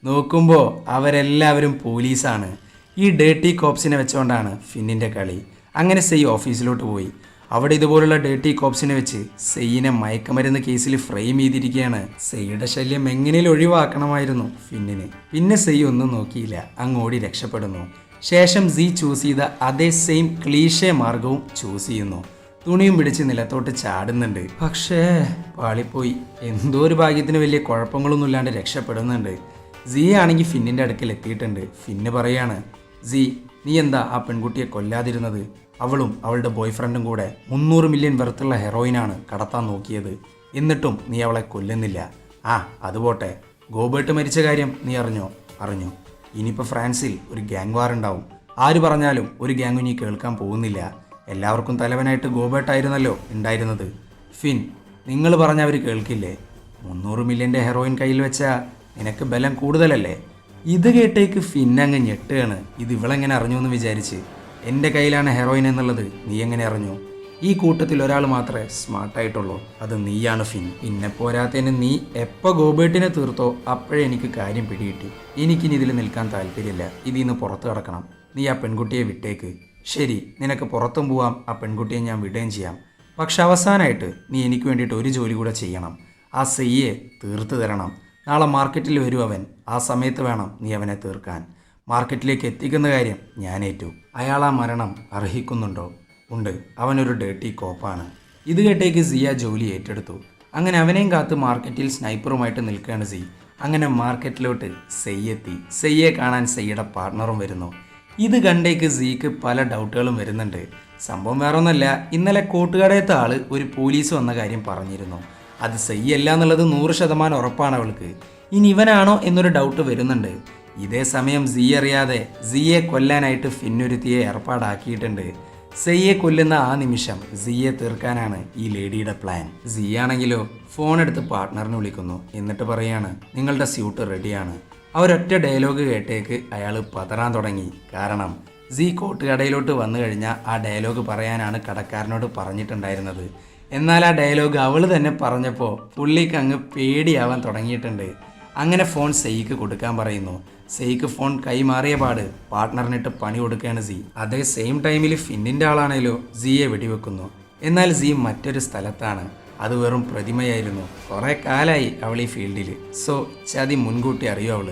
നോക്കുമ്പോൾ അവരെല്ലാവരും പോലീസാണ്. ഈ ഡേട്ടി കോപ്സിനെ വെച്ചുകൊണ്ടാണ് ഫിന്നിന്റെ കളി. അങ്ങനെ സെയ് ഓഫീസിലോട്ട് പോയി. അവിടെ ഇതുപോലുള്ള ഡേട്ടി കോപ്സിനെ വെച്ച് സെയ്യിനെ മയക്കമരുന്ന് കേസിൽ ഫ്രെയിം ചെയ്തിരിക്കുകയാണ് സെയ്യുടെ ശല്യം എങ്ങനെയും ഒഴിവാക്കണമായിരുന്നു ഫിന്നിന്. പിന്നെ സെയ് ഒന്നും നോക്കിയില്ല അങ്ങോടി രക്ഷപ്പെടുന്നു. ശേഷം സി ചൂസ് ചെയ്ത അതേ സെയിം ക്ലീഷേ മാർഗവും ചൂസ് ചെയ്യുന്നു. തുണിയും പിടിച്ച് നിലത്തോട്ട് ചാടുന്നുണ്ട്. പക്ഷേ പാളിപ്പോയി. എന്തോ ഒരു ഭാഗ്യത്തിന് വലിയ കുഴപ്പങ്ങളൊന്നും ഇല്ലാണ്ട് രക്ഷപ്പെടുന്നുണ്ട്. സി ആണെങ്കിൽ ഫിന്നിന്റെ അടുക്കൽ എത്തിയിട്ടുണ്ട്. ഫിന്ന് പറയാണ് സി നീ എന്താ ആ പെൺകുട്ടിയെ കൊല്ലാതിരുന്നത്? അവളും അവളുടെ ബോയ്ഫ്രണ്ടും കൂടെ മുന്നൂറ് മില്യൺ വെറുത്തുള്ള ഹെറോയിനാണ് കടത്താൻ നോക്കിയത്. എന്നിട്ടും നീ അവളെ കൊല്ലുന്നില്ല. ആ അതുപോട്ടെ ഗോബേട്ട് മരിച്ച കാര്യം നീ അറിഞ്ഞോ? അറിഞ്ഞു. ഇനിയിപ്പോൾ ഫ്രാൻസിൽ ഒരു ഗ്യാങ് വാർ ഉണ്ടാവും. ആര് പറഞ്ഞാലും ഒരു ഗ്യാങ് നീ കേൾക്കാൻ പോകുന്നില്ല. എല്ലാവർക്കും തലവനായിട്ട് ഗോബേട്ടായിരുന്നല്ലോ ഉണ്ടായിരുന്നത്. ഫിൻ നിങ്ങൾ പറഞ്ഞ അവർ കേൾക്കില്ലേ? മുന്നൂറ് മില്യന്റെ ഹെറോയിൻ കയ്യിൽ വെച്ചാൽ നിനക്ക് ബലം കൂടുതലല്ലേ? ഇത് കേട്ടേക്ക് ഫിൻ അങ്ങ് ഞെട്ടുകയാണ്. ഇത് ഇവളെങ്ങനെ അറിഞ്ഞു എന്ന് വിചാരിച്ച്. എന്റെ കയ്യിലാണ് ഹെറോയിൻ എന്നുള്ളത്. നീ എങ്ങനെ അറിഞ്ഞു? ഈ കൂട്ടത്തിൽ ഒരാൾ മാത്രമേ സ്മാർട്ടായിട്ടുള്ളൂ അത് നീയാണ് ഫിൻ. പിന്നെ പോരാത്തതിന് നീ എപ്പോൾ ഗോബേട്ടിനെ തീർത്തോ അപ്പോഴേ എനിക്ക് കാര്യം പിടികിട്ടി. എനിക്കിനി ഇതിൽ നിൽക്കാൻ താല്പര്യമില്ല. ഇതിൽ നിന്ന് പുറത്ത് കിടക്കണം. നീ ആ പെൺകുട്ടിയെ വിട്ടേക്ക്. ശരി നിനക്ക് പുറത്തും പോവാം. ആ പെൺകുട്ടിയെ ഞാൻ വിടുകയും ചെയ്യാം. പക്ഷെ അവസാനമായിട്ട് നീ എനിക്ക് വേണ്ടിയിട്ട് ഒരു ജോലി കൂടെ ചെയ്യണം. ആ സെയ്യെ തീർത്ത് തരണം. നാളെ മാർക്കറ്റിൽ വരും അവൻ. ആ സമയത്ത് വേണം നീ അവനെ തീർക്കാൻ. മാർക്കറ്റിലേക്ക് എത്തിക്കുന്ന കാര്യം ഞാൻ ഏറ്റു. അയാൾ ആ മരണം അർഹിക്കുന്നുണ്ടോ? ഉണ്ട്. അവനൊരു ഡേട്ടി കോപ്പാണ് ഇത് കേട്ടേക്ക് സിയ ജോലി ഏറ്റെടുത്തു. അങ്ങനെ അവനെയും കാത്ത് മാർക്കറ്റിൽ സ്നൈപ്പറുമായിട്ട് നിൽക്കുകയാണ് സി. അങ്ങനെ മാർക്കറ്റിലോട്ട് സെയ്യെത്തി സെയ്യെ കാണാൻ സെയ്യുടെ പാർട്ണറും വരുന്നു. ഇത് കണ്ടേക്ക് സീക്ക് പല ഡൗട്ടുകളും വരുന്നുണ്ട്. സംഭവം വേറെ ഒന്നല്ല ഇന്നലെ കോട്ടുകടയത്തെ ആൾ ഒരു പോലീസ് വന്ന കാര്യം പറഞ്ഞിരുന്നു. അത് സെയ്യല്ല എന്നുള്ളത് നൂറ് ശതമാനം ഉറപ്പാണ് അവൾക്ക്. ഇനി ഇവനാണോ എന്നൊരു ഡൗട്ട് വരുന്നുണ്ട്. ഇതേ സമയം സി അറിയാതെ സിയെ കൊല്ലാനായിട്ട് ഫിന്നൊരുത്തിയെ ഏർപ്പാടാക്കിയിട്ടുണ്ട്. സെയ്യെ കൊല്ലുന്ന ആ നിമിഷം സിയെ തീർക്കാനാണ് ഈ ലേഡിയുടെ പ്ലാൻ. സി ആണെങ്കിലോ ഫോൺ എടുത്ത് പാർട്ട്ണറിനെ വിളിക്കുന്നു. എന്നിട്ട് പറയാണ് നിങ്ങളുടെ സ്യൂട്ട് റെഡിയാണ്. അവരൊറ്റ ഡയലോഗ് കേട്ടേക്ക് അയാൾ പതറാൻ തുടങ്ങി. കാരണം സി കോട്ടുകടയിലോട്ട് വന്നു കഴിഞ്ഞാൽ ആ ഡയലോഗ് പറയാനാണ് കടക്കാരനോട് പറഞ്ഞിട്ടുണ്ടായിരുന്നത്. എന്നാൽ ആ ഡയലോഗ് അവൾ തന്നെ പറഞ്ഞപ്പോൾ പുള്ളിക്ക് അങ്ങ് പേടിയാവാൻ തുടങ്ങിയിട്ടുണ്ട്. അങ്ങനെ ഫോൺ സെയ്ക്ക് കൊടുക്കാൻ പറയുന്നു. സെയ്ക്ക് ഫോൺ കൈമാറിയ പാട് പാർട്ട്ണറിനിട്ട് പണി കൊടുക്കുകയാണ് സി. അതേ സെയിം ടൈമിൽ ഫിന്നിന്റെ ആളാണേലോ സിയെ വെടിവെക്കുന്നു. എന്നാൽ സി മറ്റൊരു സ്ഥലത്താണ്. അത് വെറും പ്രതിമയായിരുന്നു. കുറേ കാലായി അവൾ ഈ ഫീൽഡിൽ സോ ചതി മുൻകൂട്ടി അറിയോ അവൾ?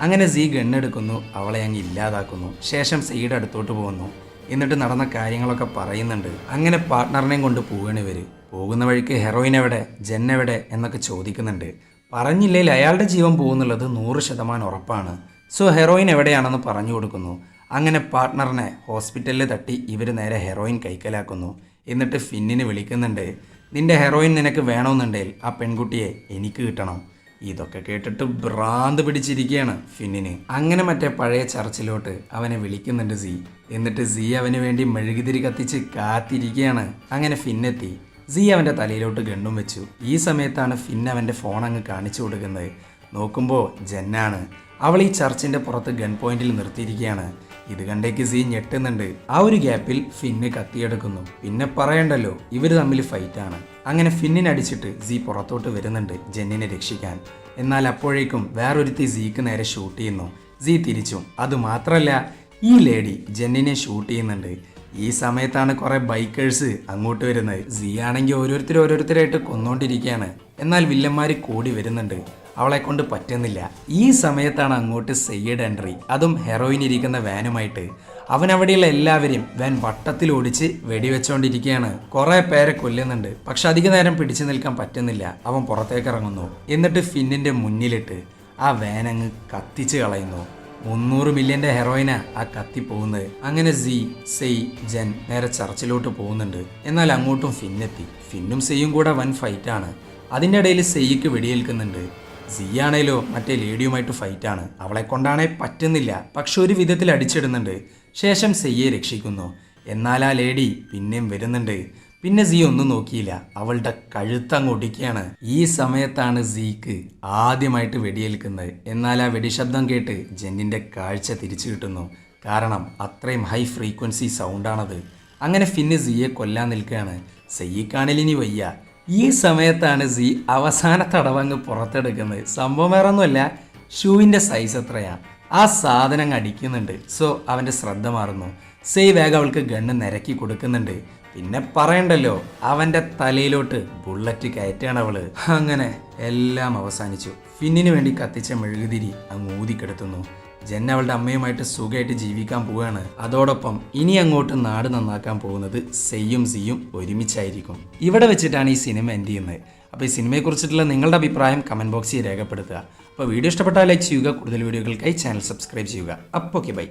അങ്ങനെ സി ഗണ്ണെടുക്കുന്നു അവളെ അങ്ങ് ഇല്ലാതാക്കുന്നു. ശേഷം സിയുടെ അടുത്തോട്ട് പോകുന്നു. എന്നിട്ട് നടന്ന കാര്യങ്ങളൊക്കെ പറയുന്നുണ്ട്. അങ്ങനെ പാർട്ട്ണറിനെയും കൊണ്ട് പോവുകയാണ് ഇവർ പോകുന്ന വഴിക്ക് ഹെറോയിൻ എവിടെ ജെന്നെവിടെ എന്നൊക്കെ ചോദിക്കുന്നുണ്ട്. പറഞ്ഞില്ലേൽ അയാളുടെ ജീവൻ പോകുന്നുള്ളത് നൂറ് ശതമാനം ഉറപ്പാണ്. സോ ഹെറോയിൻ എവിടെയാണെന്ന് പറഞ്ഞു കൊടുക്കുന്നു. അങ്ങനെ പാർട്ട്ണറിനെ ഹോസ്പിറ്റലിൽ തട്ടി ഇവർ നേരെ ഹെറോയിൻ കൈക്കലാക്കുന്നു. എന്നിട്ട് ഫിന്നിന് വിളിക്കുന്നുണ്ട് നിന്റെ ഹെറോയിൻ നിനക്ക് വേണമെന്നുണ്ടെങ്കിൽ ആ പെൺകുട്ടിയെ എനിക്ക് കിട്ടണം. ഇതൊക്കെ കേട്ടിട്ട് ഭ്രാന്ത് പിടിച്ചിരിക്കുകയാണ് ഫിന്നിന്. അങ്ങനെ മറ്റേ പഴയ ചർച്ചിലോട്ട് അവനെ വിളിക്കുന്നുണ്ട് സി. എന്നിട്ട് സി അവന് വേണ്ടി മെഴുകുതിരി കത്തിച്ച് കാത്തിരിക്കുകയാണ്. അങ്ങനെ ഫിന്നെത്തി. സി അവന്റെ തലയിലോട്ട് ഗണ്ണും വെച്ചു. ഈ സമയത്താണ് ഫിൻ അവന്റെ ഫോൺ അങ്ങ് കാണിച്ചു കൊടുക്കുന്നത്. നോക്കുമ്പോൾ ജെന്നാണ്. അവൾ ഈ ചർച്ചിന്റെ പുറത്ത് ഗൺ പോയിന്റിൽ നിർത്തിയിരിക്കുകയാണ്. ഇത് കണ്ടേക്ക് സീ ഞെട്ടുന്നുണ്ട്. ആ ഒരു ഗ്യാപ്പിൽ ഫിന്ന് കത്തിയെടുക്കുന്നു. പിന്നെ പറയണ്ടല്ലോ ഇവർ തമ്മിൽ ഫൈറ്റാണ് അങ്ങനെ ഫിന്നിനെ അടിച്ചിട്ട് സീ പുറത്തോട്ട് വരുന്നുണ്ട് ജെന്നിനെ രക്ഷിക്കാൻ. എന്നാൽ അപ്പോഴേക്കും വേറൊരുത്തി സീക്ക് നേരെ ഷൂട്ട് ചെയ്യുന്നു. സീ തിരിച്ചും. അതുമാത്രമല്ല ഈ ലേഡി ജെന്നിനെ ഷൂട്ട് ചെയ്യുന്നുണ്ട്. ഈ സമയത്താണ് കുറെ ബൈക്കേഴ്സ് അങ്ങോട്ട് വരുന്നത്. സീ ആണെങ്കിൽ ഓരോരുത്തർ ഓരോരുത്തരായിട്ട് കൊന്നുകൊണ്ടിരിക്കുകയാണ് എന്നാൽ വില്ലന്മാർ കൂടി വരുന്നുണ്ട്. അവളെ കൊണ്ട് പറ്റുന്നില്ല. ഈ സമയത്താണ് അങ്ങോട്ട് സെയ്യഡ് എൻട്രി അതും ഹെറോയിൻ ഇരിക്കുന്ന വാനുമായിട്ട് അവൻ അവിടെയുള്ള എല്ലാവരെയും വാൻ വട്ടത്തിൽ ഓടിച്ച് വെടിവെച്ചോണ്ടിരിക്കുകയാണ്. കുറെ പേരെ കൊല്ലുന്നുണ്ട്. പക്ഷെ അധിക നേരം പിടിച്ചു നിൽക്കാൻ പറ്റുന്നില്ല. അവൻ പുറത്തേക്ക് ഇറങ്ങുന്നു. എന്നിട്ട് ഫിന്നിന്റെ മുന്നിലിട്ട് ആ വാൻ അങ്ങ് കത്തിച്ച് കളയുന്നു. മുന്നൂറ് മില്യന്റെ ഹെറോയിന ആ കത്തി പോകുന്നത്. അങ്ങനെ സി സെയ് ജെൻ നേരെ ചർച്ചിലോട്ട് പോകുന്നുണ്ട്. എന്നാൽ അങ്ങോട്ടും ഫിന്നെത്തി. ഫിന്നും സെയ്യും കൂടെ വൻ ഫൈറ്റാണ് അതിന്റെ ഇടയിൽ സെയ്ക്ക് വെടിയേൽക്കുന്നുണ്ട്. സി ആണേലോ മറ്റേ ലേഡിയുമായിട്ട് ഫൈറ്റാണ് അവളെ കൊണ്ടാണേ പറ്റുന്നില്ല. പക്ഷെ ഒരു വിധത്തിൽ അടിച്ചിടുന്നുണ്ട്. ശേഷം സെയ്യെ രക്ഷിക്കുന്നു. എന്നാൽ ആ ലേഡി പിന്നെയും വരുന്നുണ്ട്. പിന്നെ സി ഒന്നും നോക്കിയില്ല. അവളുടെ കഴുത്തങ്ങ് ഒടിക്കുകയാണ്. ഈ സമയത്താണ് സീക്ക് ആദ്യമായിട്ട് വെടിയേൽക്കുന്നത്. എന്നാൽ ആ വെടിശബ്ദം കേട്ട് ജെന്നിന്റെ കാഴ്ച തിരിച്ചു കിട്ടുന്നു. കാരണം അത്രയും ഹൈ ഫ്രീക്വൻസി സൗണ്ടാണത് അങ്ങനെ ഫിന്ന് സിയെ കൊല്ലാൻ നിൽക്കുകയാണ്. സെയ്യിക്കാണിലിനി വയ്യ. ഈ സമയത്താണ് സി അവസാന തടവങ്ങ് പുറത്തെടുക്കുന്നത്. സംഭവം വേറെ ഒന്നുമല്ല ഷൂവിന്റെ സൈസ് എത്രയാണ് ആ സാധനം അടിക്കുന്നുണ്ട്. സോ അവന്റെ ശ്രദ്ധ മാറുന്നു. സെയ് വേഗം അവൾക്ക് ഗണ്ണ് നിരക്കി കൊടുക്കുന്നുണ്ട്. പിന്നെ പറയണ്ടല്ലോ അവന്റെ തലയിലോട്ട് ബുള്ളറ്റ് കയറ്റാണ് അവൾ. അങ്ങനെ എല്ലാം അവസാനിച്ചു. ഫിന്നിന് വേണ്ടി കത്തിച്ച മെഴുകുതിരി അങ്ങ് ഊതിക്കെടുത്തുന്നു. ജെൻ അവളുടെ അമ്മയുമായിട്ട് സുഖമായിട്ട് ജീവിക്കാൻ പോവുകയാണ്. അതോടൊപ്പം ഇനി അങ്ങോട്ട് നാട് നന്നാക്കാൻ പോകുന്നത് സെയ്യും സിയും ഒരുമിച്ചായിരിക്കും. ഇവിടെ വെച്ചിട്ടാണ് ഈ സിനിമ എൻഡ് ചെയ്യുന്നത്. അപ്പോൾ ഈ സിനിമയെക്കുറിച്ചിട്ടുള്ള നിങ്ങളുടെ അഭിപ്രായം കമന്റ് ബോക്സിൽ രേഖപ്പെടുത്തുക. അപ്പോൾ വീഡിയോ ഇഷ്ടപ്പെട്ടാൽ ലൈക്ക് ചെയ്യുക കൂടുതൽ വീഡിയോകൾക്കായി ചാനൽ സബ്സ്ക്രൈബ് ചെയ്യുക. അപ്പോൾ ഓക്കെ ബൈ